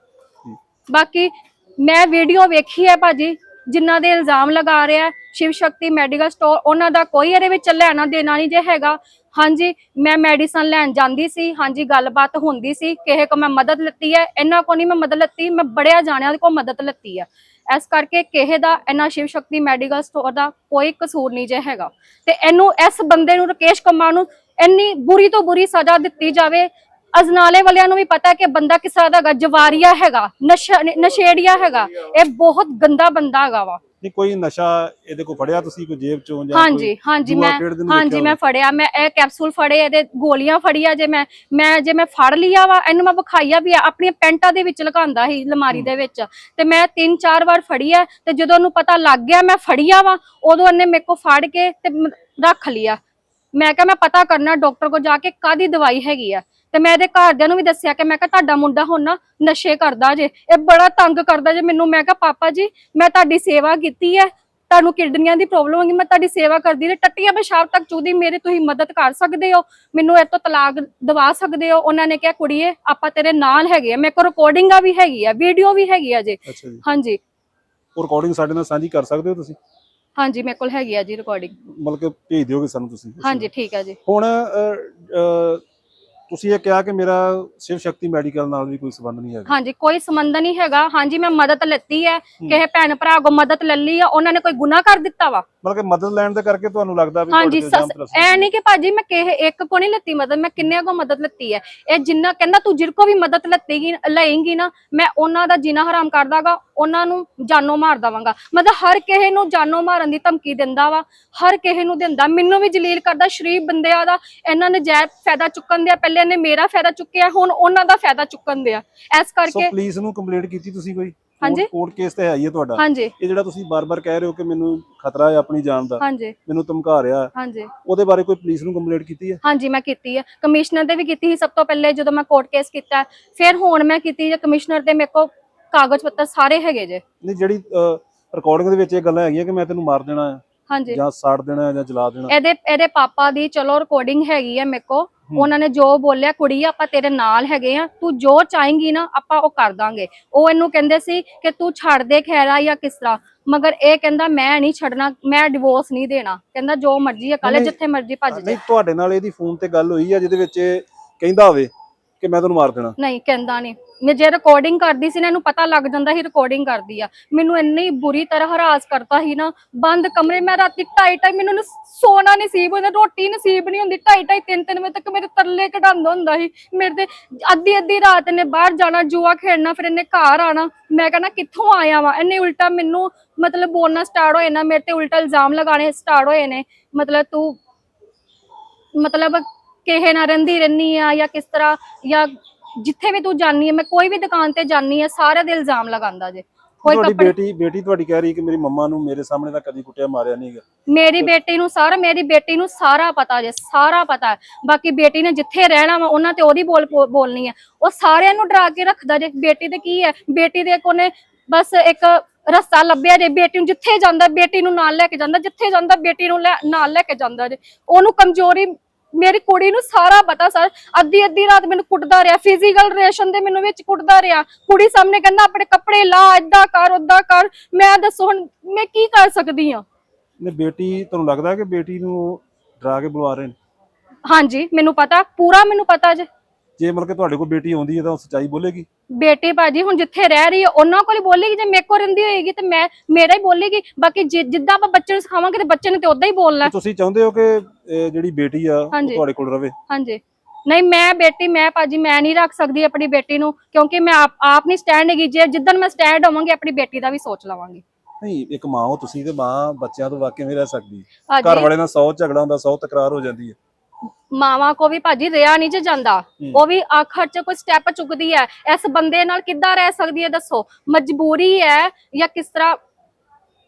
ਬਾਕੀ ਮੈਂ ਵੀਡੀਓ ਵੇਖੀ ਹੈ ਭਾਜੀ ਜਿਨ੍ਹਾਂ ਦੇ ਇਲਜ਼ਾਮ ਲਗਾ ਰਿਹਾ ਸ਼ਿਵ ਸ਼ਕਤੀ ਮੈਡੀਕਲ ਸਟੋਰ ਉਹਨਾਂ ਦਾ ਕੋਈ ਇਹਦੇ ਵਿੱਚ ਲੈਣਾ ਦੇਣਾ ਨਹੀਂ ਜੇ ਹੈਗਾ। ਹਾਂਜੀ, ਮੈਂ ਮੈਡੀਸਨ ਲੈਣ ਜਾਂਦੀ ਸੀ, ਹਾਂਜੀ, ਗੱਲਬਾਤ ਹੁੰਦੀ ਸੀ ਕਿਸੇ ਕੋ ਮੈਂ ਮਦਦ ਲਿੱਤੀ ਹੈ, ਇਹਨਾਂ ਕੋ ਨਹੀਂ ਮੈਂ ਮਦਦ ਲਿੱਤੀ, ਮੈਂ ਬੜਿਆ ਜਾਣਿਆਂ ਦੇ ਕੋ ਮਦਦ ਲੱਤੀ ਹੈ। ਇਸ ਕਰਕੇ ਕਿਸੇ ਦਾ, ਇਹਨਾਂ ਸ਼ਿਵ ਸ਼ਕਤੀ ਮੈਡੀਕਲ ਸਟੋਰ ਦਾ ਕੋਈ ਕਸੂਰ ਨਹੀਂ ਜੇ ਹੈਗਾ। ਤੇ ਇਹਨੂੰ, ਇਸ ਬੰਦੇ ਨੂੰ ਰਕੇਸ਼ ਕੁਮਾਰ ਨੂੰ ਇੰਨੀ ਬੁਰੀ ਤੋਂ ਬੁਰੀ ਸਜ਼ਾ ਦਿੱਤੀ ਜਾਵੇ ਅਜਨਾਲੇ ਵਾਲਿਆਂ ਨੂੰ ਵੀ ਪਤਾ ਕਿ ਬੰਦਾ ਕਿਸ ਤਰ੍ਹਾਂ ਦਾ ਹੈਗਾ, ਜਵਾਰੀਆ ਹੈਗਾ, ਨਸ਼ਾ, ਨਸ਼ੇੜੀਆ ਹੈਗਾ, ਇਹ ਬਹੁਤ ਗੰਦਾ ਬੰਦਾ ਹੈਗਾ ਵਾ। ਨਹੀਂ ਕੋਈ ਨਸ਼ਾ ਇਹਦੇ ਕੋ ਫੜਿਆ ਤੁਸੀਂ ਕੋਈ ਜੇਬ ਚੋਂ ਜਾਂ ਹਾਂਜੀ ਹਾਂਜੀ ਮੈਂ ਹਾਂਜੀ ਮੈਂ ਫੜਿਆ ਮੈਂ ਇਹ ਕੈਪਸੂਲ ਫੜੇ ਇਹਦੇ ਗੋਲੀਆਂ ਫੜੀਆਂ ਜੇ ਮੈਂ ਮੈਂ ਜੇ ਮੈਂ ਫੜ ਲਿਆ ਵਾ ਇਹਨੂੰ ਮੈਂ ਵਿਖਾਈਆ ਵੀ ਆਪਣੀਆਂ ਪੈਂਟਾਂ ਦੇ ਵਿੱਚ ਲਗਾਉਂਦਾ ਸੀ ਲਮਾਰੀ ਦੇ ਵਿੱਚ ਤੇ ਮੈਂ ਤਿੰਨ ਚਾਰ ਵਾਰ ਫੜੀ ਆ ਤੇ ਜਦੋਂ ਉਹਨੂੰ ਪਤਾ ਲੱਗ ਗਿਆ ਮੈਂ ਫੜੀਆ ਵਾ ਉਦੋਂ ਉਹਨੇ ਮੇਰੇ ਕੋ ਫੜ ਕੇ ਤੇ ਰੱਖ ਲਿਆ। ਮੈਂ ਕਿਹਾ ਮੈਂ ਪਤਾ ਕਰਨਾ ਡਾਕਟਰ ਕੋ ਜਾ ਕੇ ਕਾਦੀ ਦਵਾਈ ਹੈਗੀ ਆ? ਤੇ ਮੈਂ ਇਹਦੇ ਘਰਦਿਆਂ ਨੂੰ ਵੀ ਦੱਸਿਆ ਕਿ ਮੈਂ ਕਿਹਾ ਤੁਹਾਡਾ ਮੁੰਡਾ ਹੁਣ ਨਾ ਨਸ਼ੇ ਕਰਦਾ ਜੇ ਇਹ ਬੜਾ ਤੰਗ ਕਰਦਾ ਜੇ ਮੈਨੂੰ। ਮੈਂ ਕਿਹਾ ਪਾਪਾ ਜੀ ਮੈਂ ਤੁਹਾਡੀ ਸੇਵਾ ਕੀਤੀ ਹੈ ਤੁਹਾਨੂੰ ਕਿਡਨੀਆਂ ਦੀ ਪ੍ਰੋਬਲਮ ਹੋਗੀ ਮੈਂ ਤੁਹਾਡੀ ਸੇਵਾ ਕਰਦੀ ਰਹੀ। ਟੱਟੀਆਂ ਪਿਸ਼ਾਬ ਤੱਕ ਚੂਦੀ ਮੇਰੀ ਤੁਸੀਂ ਮਦਦ ਕਰ ਸਕਦੇ ਹੋ ਮੈਨੂੰ ਇਹ ਤੋਂ ਤਲਾਕ ਦਵਾ ਸਕਦੇ ਹੋ। ਉਹਨਾਂ ਨੇ ਕਿਹਾ ਕੁੜੀਏ ਆਪਾਂ ਤੇਰੇ ਨਾਲ ਹੈਗੇ ਆ ਮੇਰੇ ਕੋਲ ਰਿਕਾਰਡਿੰਗਾਂ ਵੀ ਹੈਗੀ ਆ ਵੀਡੀਓ ਵੀ ਹੈਗੀ ਆ ਜੀ। ਅੱਛਾ ਜੀ। ਹਾਂਜੀ। ਉਹ ਰਿਕਾਰਡਿੰਗ ਸਾਡੇ ਨਾਲ ਸਾਂਝੀ ਕਰ ਸਕਦੇ ਹੋ ਤੁਸੀਂ? ਹਾਂਜੀ ਮੇਰੇ ਕੋਲ ਹੈਗੀ ਆ ਜੀ ਰਿਕਾਰਡਿੰਗ ਮਤਲਬ ਕਿ ਭੇਜ ਦਿਓਗੇ ਸਾਨੂੰ ਤੁਸੀਂ? ਹਾਂਜੀ ਠੀਕ ਹੈ ਜੀ। ਹੁਣ ਅ, ਅ, ਤੁਸੀਂ ਇਹ ਕਿਹਾ ਕਿ ਮੇਰਾ ਸ਼ਿਵ ਸ਼ਕਤੀ ਮੈਡੀਕਲ ਨਾਲ ਵੀ ਕੋਈ ਸੰਬੰਧ ਨਹੀਂ ਹੈਗਾ। ਹਾਂਜੀ ਕੋਈ ਸੰਬੰਧ ਨਹੀਂ ਹੈਗਾ। ਹਾਂਜੀ ਮੈਂ ਮਦਦ ਲੈਤੀ ਹੈ। ਕਿਸੇ ਭੈਣ ਭਰਾ ਕੋ ਮਦਦ ਲੈ ਲਈ ਆ ਉਹਨਾਂ ਨੇ ਕੋਈ ਗੁਨਾਹ ਕਰ ਦਿੱਤਾ ਵਾ? ਮਤਲਬ ਕਿ ਮਦਦ ਲੈਣ ਦੇ ਕਰਕੇ ਤੁਹਾਨੂੰ ਲੱਗਦਾ ਵੀ ਹਾਂਜੀ ਐ। ਨਹੀਂ ਕਿ ਭਾਜੀ ਮੈਂ ਕਿਸੇ ਇੱਕ ਕੋ ਨਹੀਂ ਲੱਤੀ ਮਦਦ ਮੈਂ ਕਿੰਨਿਆਂ ਕੋ ਮਦਦ ਲੱਤੀ ਹੈ? ਇਹ ਜਿੰਨਾ ਕਹਿੰਦਾ ਤੂੰ ਜਿਰ ਕੋ ਵੀ ਮਦਦ ਲੱਤੇਗੀ ਲਏਂਗੀ ਨਾ ਮੈਂ ਉਹਨਾਂ ਦਾ ਜੀਣਾ ਹਰਾਮ ਕਰ ਦਾਂਗਾ ਉਹਨਾਂ ਨੂੰ ਜਾਨੋਂ ਮਾਰ ਦਵਾਂਗਾ। ਮਤਲਬ ਹਰ ਕਿਸੇ ਨੂੰ ਜਾਨੋਂ ਮਾਰਨ ਦੀ ਧਮਕੀ ਦਿੰਦਾ ਵਾ ਹਰ ਕਿਸੇ ਨੂੰ ਦਿੰਦਾ। ਮੈਨੂੰ ਵੀ ਜਲੀਲ ਕਰਦਾ ਸ਼ਰੀਫ ਬੰਦਿਆਂ ਦਾ ਇਹਨਾਂ ਨੇ ਜੈ ਫਾਇਦਾ ਚੁੱਕਣ ਦਿਆ ਪਹਿਲੇ ਇਹਨੇ ਮੇਰਾ ਫਾਇਦਾ ਚੁੱਕਿਆ ਹੁਣ ਉਹਨਾਂ ਦਾ ਫਾਇਦਾ ਚੁੱਕਣ ਦਿਆ ਇਸ ਸੋ ਕਰਕੇ ਪੁਲਿਸ ਨੂੰ ਕੰਪਲੇਂਟ ਕੀਤੀ ਤੁਸੀਂ ਕੋਈ? ਹਾਂਜੀ। ਕੋਰਟ ਕੇਸ ਤੇ ਹੈ ਹੀ ਹੈ ਤੁਹਾਡਾ। ਹਾਂਜੀ। ਇਹ ਜਿਹੜਾ ਤੁਸੀਂ ਬਾਰ-ਬਾਰ ਕਹਿ ਰਹੇ ਹੋ ਕਿ ਮੈਨੂੰ ਖਤਰਾ ਹੈ ਆਪਣੀ ਜਾਨ ਦਾ ਹਾਂਜੀ। ਮੈਨੂੰ ਧਮਕਾ ਰਿਹਾ। ਹੈ, ਹਾਂਜੀ। ਉਹਦੇ ਬਾਰੇ ਕੋਈ ਪੁਲਿਸ ਨੂੰ ਕੰਪਲੇਂਟ ਕੀਤੀ ਹੈ? ਹਾਂਜੀ ਮੈਂ ਕੀਤੀ ਹੈ ਕਮਿਸ਼ਨਰ ਦੇ ਵੀ ਕੀਤੀ ਸੀ ਸਭ ਤੋਂ ਪਹਿਲੇ ਜਦੋਂ ਮੈਂ ਕੋਰਟ ਕੇਸ ਕੀਤਾ। ਹੈ। ਫਿਰ ਹੁਣ ਮੈਂ ਕੀਤੀ ਜੇ ਕਮਿਸ਼ਨਰ ਦੇ ਮੇਰੇ ਕੋਲ ਕਾਗਜ਼ ਪੱਤਰ ਸਾਰੇ ਹੈਗੇ ਜੇ। ਨਹੀਂ ਜਿਹੜੀ ਰਿਕਾਰਡਿੰਗ ਦੇ ਵਿੱਚ ਇਹ ਗੱਲਾਂ ਹੈਗੀਆਂ ਕਿ ਮੈਂ ਤੈਨੂੰ ਮਾਰ ਦੇਣਾ ਹੈ ਹਾਂਜੀ। ਜਾਂ ਸਾੜ ਦੇਣਾ ਹੈ ਜਾਂ ਜਲਾ ਦੇਣਾ ਇਹਦੇ ਇਹਦੇ ਪਾਪਾ ਦੀ ਚਲੋ ਰਿਕਾਰਡਿੰਗ ਹੈਗੀ ਹੈ ਮੇਰੇ ਕੋ ਹੂੰ। ਉਹਨਾਂ ਨੇ ਜੋ ਬੋਲਿਆ ਕੁੜੀ ਆਪਾਂ ਤੇਰੇ ਨਾਲ ਹੈਗੇ ਆ। ਤੂੰ ਜੋ ਚਾਹੇਂਗੀ ਨਾ ਆਪਾਂ ਉਹ ਕਰ ਦਾਂਗੇ। ਉਹ ਇਹਨੂੰ ਕਹਿੰਦੇ ਸੀ ਕਿ ਤੂੰ ਛੱਡ ਦੇ ਖੈਰਾ ਜਾਂ ਕਿਸ ਤਰ੍ਹਾਂ। ਮਗਰ ਇਹ ਕਹਿੰਦਾ ਮੈਂ ਨਹੀਂ ਛੱਡਣਾ ਮੈਂ ਡਿਵੋਰਸ ਨਹੀਂ ਦੇਣਾ। ਕਹਿੰਦਾ ਜੋ ਮਰਜ਼ੀ ਹੈ ਕੱਲ ਜਿੱਥੇ ਮਰਜ਼ੀ ਭੱਜ ਜਾ। ਨਹੀਂ ਤੁਹਾਡੇ ਨਾਲ ਇਹਦੀ ਫੋਨ ਤੇ ਗੱਲ ਹੋਈ ਆ ਜਿਹਦੇ ਵਿੱਚ ਕਹਿੰਦਾ ਹੋਵੇ ਕਿ ਮੈਂ ਤੈਨੂੰ ਮਾਰ ਦੇਣਾ। ਨਹੀਂ ਕਹਿੰਦਾ ਨਹੀਂ। ਮੈਂ ਜੇ ਰਿਕਾਰਡਿੰਗ ਕਰਦੀ ਸੀ ਨਾ, ਇਹਨੂੰ ਪਤਾ ਲੱਗ ਜਾਂਦਾ ਸੀ ਰਿਕਾਰਡਿੰਗ ਕਰਦੀ ਆ। ਮੈਨੂੰ ਇੰਨੀ ਬੁਰੀ ਤਰ੍ਹਾਂ ਹਰਾਸ ਕਰਤਾ ਸੀ ਨਾ, ਬੰਦ ਕਮਰੇ, ਮੈਂ ਰਾਤੀ ਢਾਈ ਢਾਈ, ਮੈਨੂੰ ਨਾ ਸੋਨਾ ਨਸੀਬ ਹੁੰਦਾ, ਰੋਟੀ ਨਸੀਬ ਨਹੀਂ ਹੁੰਦੀ, ਢਾਈ ਢਾਈ, ਤਿੰਨ ਤਿੰਨ ਵਜੇ ਤੱਕ ਮੇਰੇ ਤਰਲੇ ਕਢਾਉਂਦਾ ਹੁੰਦਾ ਸੀ। ਮੇਰੇ ਤੇ ਅੱਧੀ ਅੱਧੀ ਰਾਤ ਨੇ ਬਾਹਰ ਜਾਣਾ, ਜੂਆ ਖੇਡਣਾ, ਫਿਰ ਇਹਨੇ ਘਰ ਆਣਾ। ਮੈਂ ਕਹਿੰਦਾ, ਕਿੱਥੋਂ ਆਇਆ ਵਾ? ਇਹਨੇ ਉਲਟਾ ਮੈਨੂੰ, ਮਤਲਬ ਬੋਲਣਾ ਸਟਾਰਟ ਹੋਏ ਨਾ, ਮੇਰੇ ਤੇ ਉਲਟਾ ਇਲਜ਼ਾਮ ਲਗਾਣੇ ਸਟਾਰਟ ਹੋਏ ਨੇ। ਮਤਲਬ ਤੂੰ, ਮਤਲਬ ਕਿਹੇ ਨਾਲ ਰਹਿੰਦੀ ਰਹਿਨੀ ਆ ਜਾਂ ਕਿਸ ਤਰ੍ਹਾਂ, ਜਾਂ ਜਿੱਥੇ ਵੀ ਤੂੰ ਜਾਨੀ ਹੈ ਮੈਂ ਕੋਈ ਵੀ ਦੁਕਾਨ ਤੇ ਜਾਨੀ ਹੈ ਸਾਰੇ ਦੇ ਇਲਜ਼ਾਮ ਲਗਾਉਂਦਾ ਜੇ। ਕੋਈ ਤੁਹਾਡੀ ਕੱਪੜੇ ਬੇਟੀ ਬੇਟੀ ਤੁਹਾਡੀ ਕਹਿ ਰਹੀ ਕਿ ਮੇਰੀ ਮੰਮਾ ਨੂੰ ਮੇਰੇ ਸਾਹਮਣੇ ਤਾਂ ਕਦੀ ਕੁੱਟਿਆ ਮਾਰਿਆ ਨਹੀਂਗਾ ਮੇਰੀ ਬੇਟੀ ਨੂੰ ਸਾਰਾ ਮੇਰੀ ਬੇਟੀ ਨੂੰ ਸਾਰਾ ਪਤਾ ਜੇ ਸਾਰਾ ਪਤਾ ਹੈ। ਬਾਕੀ ਬੇਟੀ ਨੇ ਜਿੱਥੇ ਰਹਿਣਾ ਵਾ ਉਹਨਾਂ ਤੇ ਉਹਦੀ ਬੋਲ ਬੋ- ਬੋਲਣੀ ਹੈ। ਉਹ ਸਾਰਿਆਂ ਨੂੰ ਡਰਾ ਕੇ ਰੱਖਦਾ ਜੇ ਬੇਟੀ ਤੇ ਕੀ ਹੈ? ਬੇਟੀ ਦੇ ਕੋਨੇ ਬਸ ਇੱਕ ਰਸਤਾ ਲੱਭਿਆ ਜੇ ਬੇਟੀ ਨੂੰ ਜਿੱਥੇ ਜਾਂਦਾ ਬੇਟੀ ਨੂੰ ਨਾਲ ਲੈ ਕੇ ਜਾਂਦਾ ਜਿੱਥੇ ਜਾਂਦਾ ਬੇਟੀ ਨੂੰ ਲੈ- ਨਾਲ ਲੈ ਕੇ ਜਾਂਦਾ ਜੇ। ਉਹਨੂੰ ਕਮਜ਼ੋਰੀ ਮੇਰੀ ਕੁੜੀ ਨੂੰ ਸਾਰਾ ਪਤਾ ਸਰ। ਅੱਧੀ ਅੱਧੀ ਰਾਤ ਮੈਨੂੰ ਕੁੱਟਦਾ ਰਿਹਾ। ਫਿਜ਼ੀਕਲ ਰਿਲੇਸ਼ਨ ਦੇ ਮੈਨੂੰ ਵਿੱਚ ਕੁੱਟਦਾ ਰਿਹਾ। ਕੁੜੀ ਸਾਹਮਣੇ ਕਹਿੰਦਾ ਆਪਣੇ ਕੱਪੜੇ ਲਾ ਏਦਾਂ ਕਰ ਓਦਾਂ ਕਰ। ਮੈਂ ਦੱਸੋ ਹੁਣ ਮੈਂ ਕੀ ਕਰ ਸਕਦੀ ਹਾਂ? ਨੇ ਬੇਟੀ ਤੁਹਾਨੂੰ ਲੱਗਦਾ ਕਿ ਬੇਟੀ ਨੂੰ ਡਰਾ ਕੇ ਬੁਲਾ ਰਹੇ ਨੇ? ਹਾਂਜੀ ਮੈਨੂੰ ਪਤਾ। ਪੂਰਾ ਮੈਨੂੰ ਪਤਾ ਜੇ। ਜੇ ਮਤਲਬ ਕਿ ਤੁਹਾਡੇ ਕੋਲ ਬੇਟੀ ਆਉਂਦੀ ਹੈ ਤਾਂ ਉਹ ਸੱਚਾਈ ਬੋਲੇਗੀ? ਬੇਟੀ ਭਾਜੀ ਹੁਣ ਜਿੱਥੇ ਰਹਿ ਰਹੀ ਹੈ ਉਹਨਾਂ ਕੋਲ ਹੀ ਬੋਲੇਗੀ ਜੇ ਮੇਰੇ ਕੋਲ ਰਹਿੰਦੀ ਹੋਏਗੀ ਤੇ ਮੈਂ ਮੇਰਾ ਹੀ ਬੋਲੇਗੀ। ਬਾਕੀ ਜਿ- ਜਿੱਦਾਂ ਆਪਾਂ ਬੱਚੇ ਨੂੰ ਸਿਖਾਵਾਂਗੇ ਤੇ ਬੱਚੇ ਨੇ ਤੇ ਉਦਾਂ ਹੀ ਬੋਲਣਾ। ਤੁਸੀਂ ਚਾਹੁੰਦੇ ਹੋ ਕਿ ਇਹ ਜਿਹੜੀ ਬੇਟੀ ਆ ਉਹ ਹਾਂਜੀ। ਤੁਹਾਡੇ ਕੋਲ ਰਵੇ? ਹਾਂਜੀ। ਨਹੀਂ ਮੈਂ ਬੇਟੀ ਮੈਂ ਭਾਜੀ ਮੈਂ ਨਹੀਂ ਰੱਖ ਸਕਦੀ ਆਪਣੀ ਬੇਟੀ ਨੂੰ ਕਿਉਂਕਿ ਮੈਂ ਆਪ ਆਪ ਨਹੀਂ ਸਟੈਂਡ ਹੈਗੀ। ਜੇ ਜਿੱਦਣ ਮੈਂ ਸਟੈਂਡ ਹੋਵਾਂਗੀ ਆਪਣੀ ਬੇਟੀ ਦਾ ਵੀ ਸੋਚ ਲਵਾਂਗੀ। ਨਹੀਂ ਇੱਕ ਮਾਂ ਹੋ ਤੁਸੀਂ ਤੇ ਮਾਂ ਬੱਚਿਆਂ ਤੋਂ ਵਾਕਿਆ ਨਹੀਂ ਰਹਿ ਸਕਦੀ? ਘਰ ਭਾਜੀ ਵਾਲੇ ਨਾਲ 100 ਝਗੜਾ ਹੁੰਦਾ 100 ਤਕਰਾਰ ਹੋ ਜਾਂਦੀ ਹੈ। ਮਾਵਾਂ ਕੋ ਵੀ ਭਾਜੀ ਰਿਆ ਨਹੀਂ ਜੇ ਜਾਂਦਾ। ਉਹ ਵੀ ਆਖਰ ਚ ਕੋਈ ਸਟੈਪ ਚੁੱਕਦੀ ਹੈ। ਇਸ ਬੰਦੇ ਨਾਲ ਕਿੱਦਾਂ ਰਹਿ ਸਕਦੀ ਹੈ ਦੱਸੋ? ਮਜਬੂਰੀ ਹੈ ਜਾਂ ਕਿਸ ਤਰ੍ਹਾਂ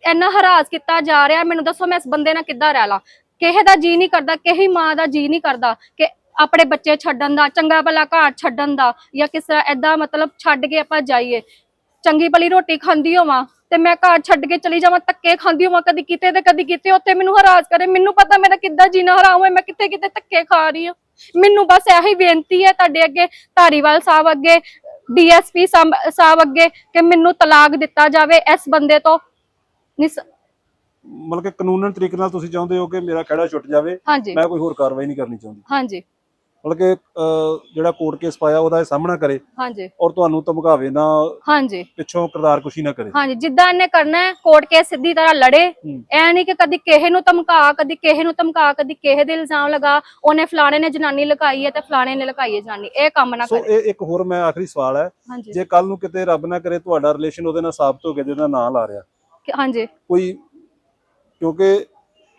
ਇੰਨਾ ਹਰਾਸ ਕੀਤਾ ਜਾ ਰਿਹਾ? ਮੈਨੂੰ ਦੱਸੋ ਮੈਂ ਇਸ ਬੰਦੇ ਨਾਲ ਕਿੱਦਾਂ ਰਹਿ ਲਾਂ? ਕਿਸੇ ਦਾ ਜੀ ਨਹੀਂ ਕਰਦਾ ਕਿਸੇ ਮਾਂ ਦਾ ਜੀ ਨਹੀਂ ਕਰਦਾ ਕਿ ਆਪਣੇ ਬੱਚੇ ਛੱਡਣ ਦਾ ਚੰਗਾ ਭਲਾ ਘਰ ਛੱਡਣ ਦਾ ਜਾਂ ਕਿਸ ਤਰ੍ਹਾਂ ਐਦਾਂ ਮਤਲਬ ਛੱਡ ਕੇ ਆਪਾਂ ਜਾਈਏ। ਚੰਗੀ ਭਲੀ ਰੋਟੀ ਖਾਂਦੀ ਹੋਵਾਂ ਤੇ ਮੈਂ ਘਰ ਛੱਡ ਕੇ ਚਲੀ ਜਾਵਾਂ ਧੱਕੇ ਖਾਂਦੀ ਹੋਵਾਂ ਕਦੀ ਕਿਤੇ ਤੇ ਕਦੀ ਕਿਤੇ ਉੱਥੇ ਮੈਨੂੰ ਹਰਾਸ ਕਰੇ। ਮੈਨੂੰ ਪਤਾ ਮੇਰਾ ਕਿੱਦਾਂ ਜੀਣਾ ਹਰਾਮ ਹੋਏ ਮੈਂ ਕਿੱਥੇ ਕਿਤੇ ਧੱਕੇ ਖਾ ਰਹੀ ਹਾਂ। ਮੈਨੂੰ ਬਸ ਇਹੀ ਬੇਨਤੀ ਹੈ ਤੁਹਾਡੇ ਅੱਗੇ ਧਾਰੀਵਾਲ ਸਾਹਿਬ ਅੱਗੇ ਡੀਐਸਪੀ ਸਾਹਿਬ ਅੱਗੇ ਕਿ ਮੈਨੂੰ ਤਲਾਕ ਦਿੱਤਾ ਜਾਵੇ ਇਸ ਬੰਦੇ ਤੋਂ। ਨਿਸ ਮਤਲਬ ਕਿ ਕਾਨੂੰਨਨ ਤਰੀਕੇ ਨਾਲ ਤੁਸੀਂ ਚਾਹੁੰਦੇ ਹੋ ਕਿ ਮੇਰਾ ਖੜਾ ਛੁੱਟ ਜਾਵੇ ਹਾਂਜੀ। ਮੈਂ ਕੋਈ ਹੋਰ ਕਾਰਵਾਈ ਨਹੀਂ ਕਰਨੀ ਚਾਹੁੰਦੀ। ਹਾਂਜੀ। ਮਤਲਬ ਕਿ ਅਹ, ਜਿਹੜਾ ਕੋਰਟ ਕੇਸ ਪਾਇਆ ਉਹਦਾ ਇਹ ਸਾਹਮਣਾ ਕਰੇ ਹਾਂਜੀ। ਔਰ ਤੁਹਾਨੂੰ ਧਮਕਾਵੇ ਨਾ ਹਾਂਜੀ। ਪਿੱਛੋਂ ਕਿਰਦਾਰ ਕੁਸ਼ੀ ਨਾ ਕਰੇ। ਹਾਂਜੀ ਜਿੱਦਾਂ ਇਹਨੇ ਕਰਨਾ ਹੈ ਕੋਰਟ ਕੇਸ ਸਿੱਧੀ ਤਰ੍ਹਾਂ ਲੜੇ। ਹੂੰ। ਐ ਨਹੀਂ ਕਿ ਕਦੀ ਕਿਸੇ ਨੂੰ ਧਮਕਾ ਕਦੀ ਕਿਸੇ ਨੂੰ ਧਮਕਾ ਕਦੀ ਕਿਸੇ ਦੇ ਇਲਜ਼ਾਮ ਲਗਾ। ਉਹਨੇ ਫਲਾਣੇ ਨੇ ਜਨਾਨੀ ਲਗਾਈ ਹੈ ਤੇ ਫਲਾਣੇ ਨੇ ਲਗਾਈ ਹੈ ਜਨਾਨੀ। ਇਹ ਕੰਮ ਨਾ ਸੋ ਕਰੇ। ਇਹ ਇੱਕ ਹੋਰ ਮੈਂ ਆਖਰੀ ਸਵਾਲ ਹੈ। ਹਾਂਜੀ। ਜੇ ਕੱਲ ਨੂੰ ਕਿਤੇ ਰੱਬ ਨਾ ਕਰੇ ਤੁਹਾਡਾ ਰਿਲੇਸ਼ਨ ਉਹਦੇ ਨਾਲ ਸਾਬਤ ਹੋ ਗਿਆ ਜਿਹਦਾ ਨਾਂ ਲਾ ਰਿਹਾ। ਕਿ- ਹਾਂਜੀ। ਕੋਈ ਕਿਉਂਕਿ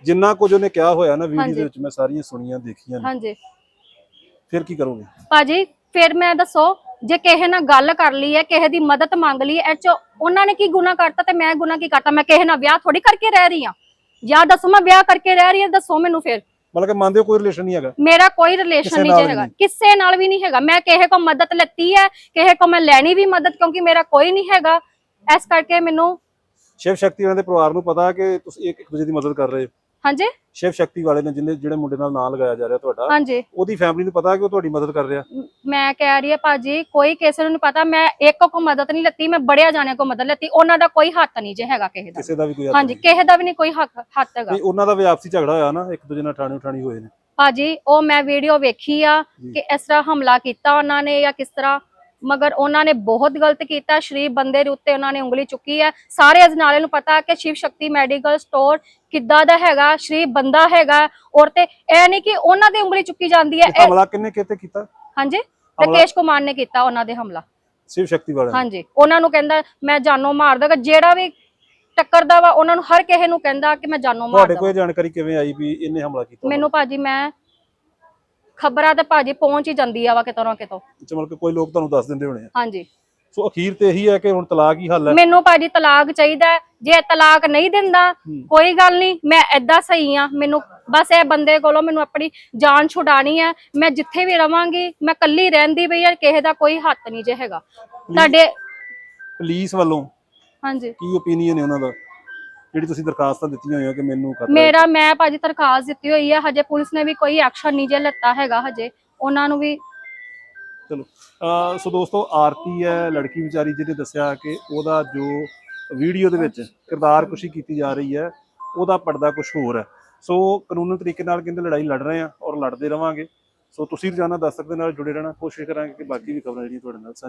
ਜਿੰਨਾ ਕੁਝ ਉਹਨੇ ਕਿਹਾ ਹੋਇਆ ਨਾ ਵੀਡੀਓ ਹਾਂਜੀ। ਦੇ ਵਿੱਚ ਮੈਂ ਸਾਰੀਆਂ ਸੁਣੀਆਂ ਦੇਖੀਆਂ ਨੇ। ਹਾਂਜੀ। ਫਿਰ ਕੀ ਕਰੋਗੇ? ਭਾਜੀ ਫਿਰ ਮੈਂ ਦੱਸੋ ਜੇ ਕਿਸੇ ਨਾਲ ਗੱਲ ਕਰ ਲਈ ਹੈ ਕਿਸੇ ਦੀ ਮਦਦ ਮੰਗ ਲਈ ਐ ਚ ਉਹਨਾਂ ਨੇ ਕੀ ਗੁਨਾਹ ਕਰਤਾ ਤੇ ਮੈਂ ਗੁਨਾਹ ਕੀ ਕਰਤਾ? ਮੈਂ ਕਿਸੇ ਨਾਲ ਵਿਆਹ ਥੋੜੀ ਕਰਕੇ ਰਹਿ ਰਹੀ ਹਾਂ। ਜਾਂ ਦੱਸੋ ਮੈਂ ਵਿਆਹ ਕਰਕੇ ਰਹਿ ਰਹੀ ਹਾਂ ਦੱਸੋ ਮੈਨੂੰ ਫਿਰ। ਮਤਲਬ ਕਿ ਮੰਨਦੇ ਹੋ ਕੋਈ ਰਿਲੇਸ਼ਨ ਨਹੀਂ ਹੈਗਾ? ਮੇਰਾ ਕੋਈ ਰਿਲੇਸ਼ਨ ਨਹੀਂ ਹੈਗਾ। ਕਿਸੇ ਨਾਲ ਵੀ ਨਹੀਂ ਹੈਗਾ। ਮੈਂ ਕਿਸੇ ਕੋ ਮਦਦ ਲੈਤੀ ਹੈ ਕਿਸੇ ਕੋ ਮੈਂ ਲੈਣੀ ਵੀ ਮਦਦ ਕਿਉਂਕਿ ਮੇਰਾ ਕੋਈ ਨਹੀਂ ਹੈਗਾ। ਇਸ ਕਰਕੇ ਮੈਨੂੰ ਸ਼ਿਵ ਸ਼ਕਤੀ ਦੇ ਪਰਿਵਾਰ ਨੂੰ ਪਤਾ ਕਿ ਤੁਸੀਂ ਇੱਕ ਇੱਕ ਦੂਜੇ ਦੀ ਮਦਦ ਕਰ ਰਹੇ ਹੋ। ਹਾਂਜੀ? ਸ਼ਿਵ ਸ਼ਕਤੀ ਵਾਲੇ ਨੇ ਜਿਹਨੇ ਜਿਹੜੇ ਮੁੰਡੇ ਨਾਲ ਨਾਂ ਲਗਾਇਆ ਜਾ ਰਿਹਾ ਤੁਹਾਡਾ ਹਾਂਜੀ। ਉਹਦੀ ਫੈਮਿਲੀ ਨੂੰ ਪਤਾ ਕਿ ਉਹ ਤੁਹਾਡੀ ਮਦਦ ਕਰ ਰਿਹਾ? ਮ- ਕਹਿ ਰਹੀ ਹਾਂ ਭਾਜੀ ਕੋਈ ਕਿਸੇ ਨੂੰ ਪਤਾ ਮੈਂ ਇੱਕ ਕੋ ਮਦਦ ਨਹੀਂ ਲੈਤੀ ਮੈਂ ਬੜਿਆ ਜਾਣੇ ਕੋ ਮਦਦ ਲੈਤੀ ਉਹਨਾਂ ਦਾ ਕੋਈ ਹੱਥ ਨਹੀਂ ਜੇ ਹੈਗਾ ਕਿਸੇ ਦਾ। ਕਿਸੇ ਦਾ ਵੀ ਕੋਈ ਹੱਥ ਹਾਂਜੀ ਕਿਸੇ ਦਾ ਵੀ ਨਹੀਂ ਕੋਈ ਹੱਕ ਹੱਥ ਹੈਗਾ। ਨਹੀਂ, ਉਹਨਾਂ ਦਾ ਵੀ ਆਪਸੀ ਝਗੜਾ ਹੋਇਆ ਨਾ ਇੱਕ ਦੂਜੇ ਨਾਲ ਠਾਣੀ ਉਠਾਣੀ ਹੋਏ ਨੇ। ਭਾਜੀ ਉਹ ਮੈਂ ਵੀਡੀਓ ਵੇਖੀ ਆ। ਕਿ ਇਸ ਤਰ੍ਹਾਂ ਹਮਲਾ ਕੀਤਾ ਉਹਨਾਂ ਨੇ ਜਾਂ ਕਿਸ ਤਰ੍ਹਾਂ ਮਗਰ ਉਹਨਾਂ ਨੇ ਬਹੁਤ ਗਲਤ ਕੀਤਾ ਸ਼ਰੀਫ ਬੰਦੇ ਦੇ ਉੱਤੇ ਉਹਨਾਂ ਨੇ ਉਂਗਲੀ ਚੁੱਕੀ ਹੈ। ਸਾਰੇ ਅਜਨਾਲੇ ਨੂੰ ਪਤਾ ਕਿ ਸ਼ਿਵ ਸ਼ਕਤੀ ਮੈਡੀਕਲ ਸਟੋਰ ਕਿੱਦਾਂ ਦਾ ਹੈਗਾ ਸ਼ਰੀਫ ਬੰਦਾ ਹੈਗਾ ਔਰ ਤੇ ਇਹ ਨਹੀਂ ਕਿ ਉਹਨਾਂ ਦੀ ਉਂਗਲੀ ਚੁੱਕੀ ਜਾਂਦੀ ਹੈ ਹਮਲਾ ਕਿੰਨੇ ਕਿਤੇ ਕੀਤਾ? ਹਾਂਜੀ ਰਕੇਸ਼ ਕੁਮਾਰ ਨੇ ਕੀਤਾ ਉਹਨਾਂ ਦੇ ਹਮਲਾ। ਸ਼ਿਵ ਸ਼ਕਤੀ ਵਾਲਿਆਂ ਨੇ? ਹਾਂਜੀ ਉਹਨਾਂ ਨੂੰ ਕਹਿੰਦਾ ਮੈਂ ਜਾਨੋਂ ਮਾਰ ਦਾਂਗਾ ਜਿਹੜਾ ਵੀ ਟੱਕਰਦਾ ਵਾ ਉਹਨਾਂ ਨੂੰ ਹਰ ਕਿਸੇ ਨੂੰ ਕਹਿੰਦਾ ਕਿ ਮੈਂ ਜਾਨੋਂ ਮਾਰ ਤੁਹਾਡੇ ਦਾਂਗਾ ਕੋਲ ਜਾਣਕਾਰੀ ਕਿਵੇਂ ਆਈ ਵੀ ਇਹਨੇ ਹਮਲਾ ਕੀਤਾ? ਮੈਨੂੰ ਭਾਜੀ ਮੈਂ ਖਬਰਾਂ ਤੇ ਭਾਜੀ ਪਹੁੰਚ ਹੀ ਜਾਂਦੀ ਆ ਵਾ ਕਿਤੋਂ ਨਾ ਕਿਤੋਂ। ਅੱਛਾ, ਮਤਲਬ ਕਿ ਕੋਈ ਲੋਕ ਤੁਹਾਨੂੰ ਦੱਸ ਦਿੰਦੇ ਹੋਣੇ ਆ। ਹਾਂਜੀ। ਸੋ ਅਖੀਰ ਤੇ ਇਹੀ ਹੈ ਕਿ ਹੁਣ ਤਲਾਕ ਹੀ ਹੱਲ ਹੈ। ਮੈਨੂੰ ਭਾਜੀ ਤਲਾਕ ਚਾਹੀਦਾ ਹੈ। ਜੇ ਤਲਾਕ ਨਹੀਂ ਦਿੰਦਾ। ਕੋਈ ਗੱਲ ਨਹੀਂ ਮੈਂ ਐਦਾਂ ਸਹੀ ਆ। ਮੈਨੂੰ ਬਸ ਇਹ ਬੰਦੇ ਕੋਲੋਂ ਮੈਨੂੰ ਆਪਣੀ ਜਾਨ ਛੁਡਾਣੀ ਹੈ। ਮੈਂ ਜਿੱਥੇ ਵੀ ਰਵਾਂਗੀ ਮੈਂ ਕੱਲੀ ਰਹਿੰਦੀ ਪਈ ਆ ਕਿਸੇ ਦਾ ਕੋਈ ਹੱਥ ਨਹੀਂ ਜੇ ਹੈਗਾ। ਤੁਹਾਡੇ ਪੁਲਿਸ ਵੱਲੋਂ ਹਾਂਜੀ। ਕੀ ਓਪੀਨੀਅਨ ਹੈ ਉਹਨਾਂ ਦਾ? ਜਿਹੜੀ ਤੁਸੀਂ ਦਰਖਾਸਤਾਂ ਦਿੱਤੀਆਂ ਹੋਈਆਂ ਕਿ ਮੈਨੂੰ ਖਤਰਾ ਹੈ ਮੇਰਾ ਮੈਂ ਭਾਜੀ ਦਰਖਾਸਤ ਦਿੱਤੀ ਹੋਈ ਹੈ ਹਜੇ ਪੁਲਿਸ ਨੇ ਵੀ ਕੋਈ ਐਕਸ਼ਨ ਨਹੀਂ ਜੇ ਲੱਤਾ ਹੈਗਾ ਹਜੇ। ਉਹਨਾਂ ਨੂੰ ਵੀ ਚਲੋ। ਅਹ ਸੋ ਦੋਸਤੋ ਆਰਤੀ ਹੈ ਲੜਕੀ ਵਿਚਾਰੀ ਜਿਹਨੇ ਦੱਸਿਆ ਕਿ ਉਹਦਾ ਜੋ ਵੀਡੀਓ ਦੇ ਵਿੱਚ ਕਿਰਦਾਰ ਕੁਸ਼ੀ ਕੀਤੀ ਜਾ ਰਹੀ ਹੈ ਉਹਦਾ ਪਰਦਾ ਕੁਝ ਹੋਰ ਹੈ। ਸੋ ਕਾਨੂੰਨੀ ਤਰੀਕੇ ਨਾਲ ਕਹਿੰਦੇ ਲੜਾਈ ਲੜ ਰਹੇ ਆ ਔਰ ਲੜਦੇ ਰਵਾਂਗੇ। ਸੋ ਤੁਸੀਂ ਰੋਜ਼ਾਨਾ ਦਸਤਕ ਦੇ ਨਾਲ ਜੁੜੇ ਰਹਿਣਾ ਕੋਸ਼ਿਸ਼ ਕਰਾਂਗੇ ਕਿ ਬਾਕੀ ਵੀ ਖਬਰਾਂ ਜਿਹੜੀਆਂ ਤੁਹਾਡੇ ਨਾਲ ਸਾਂਝੀਆਂ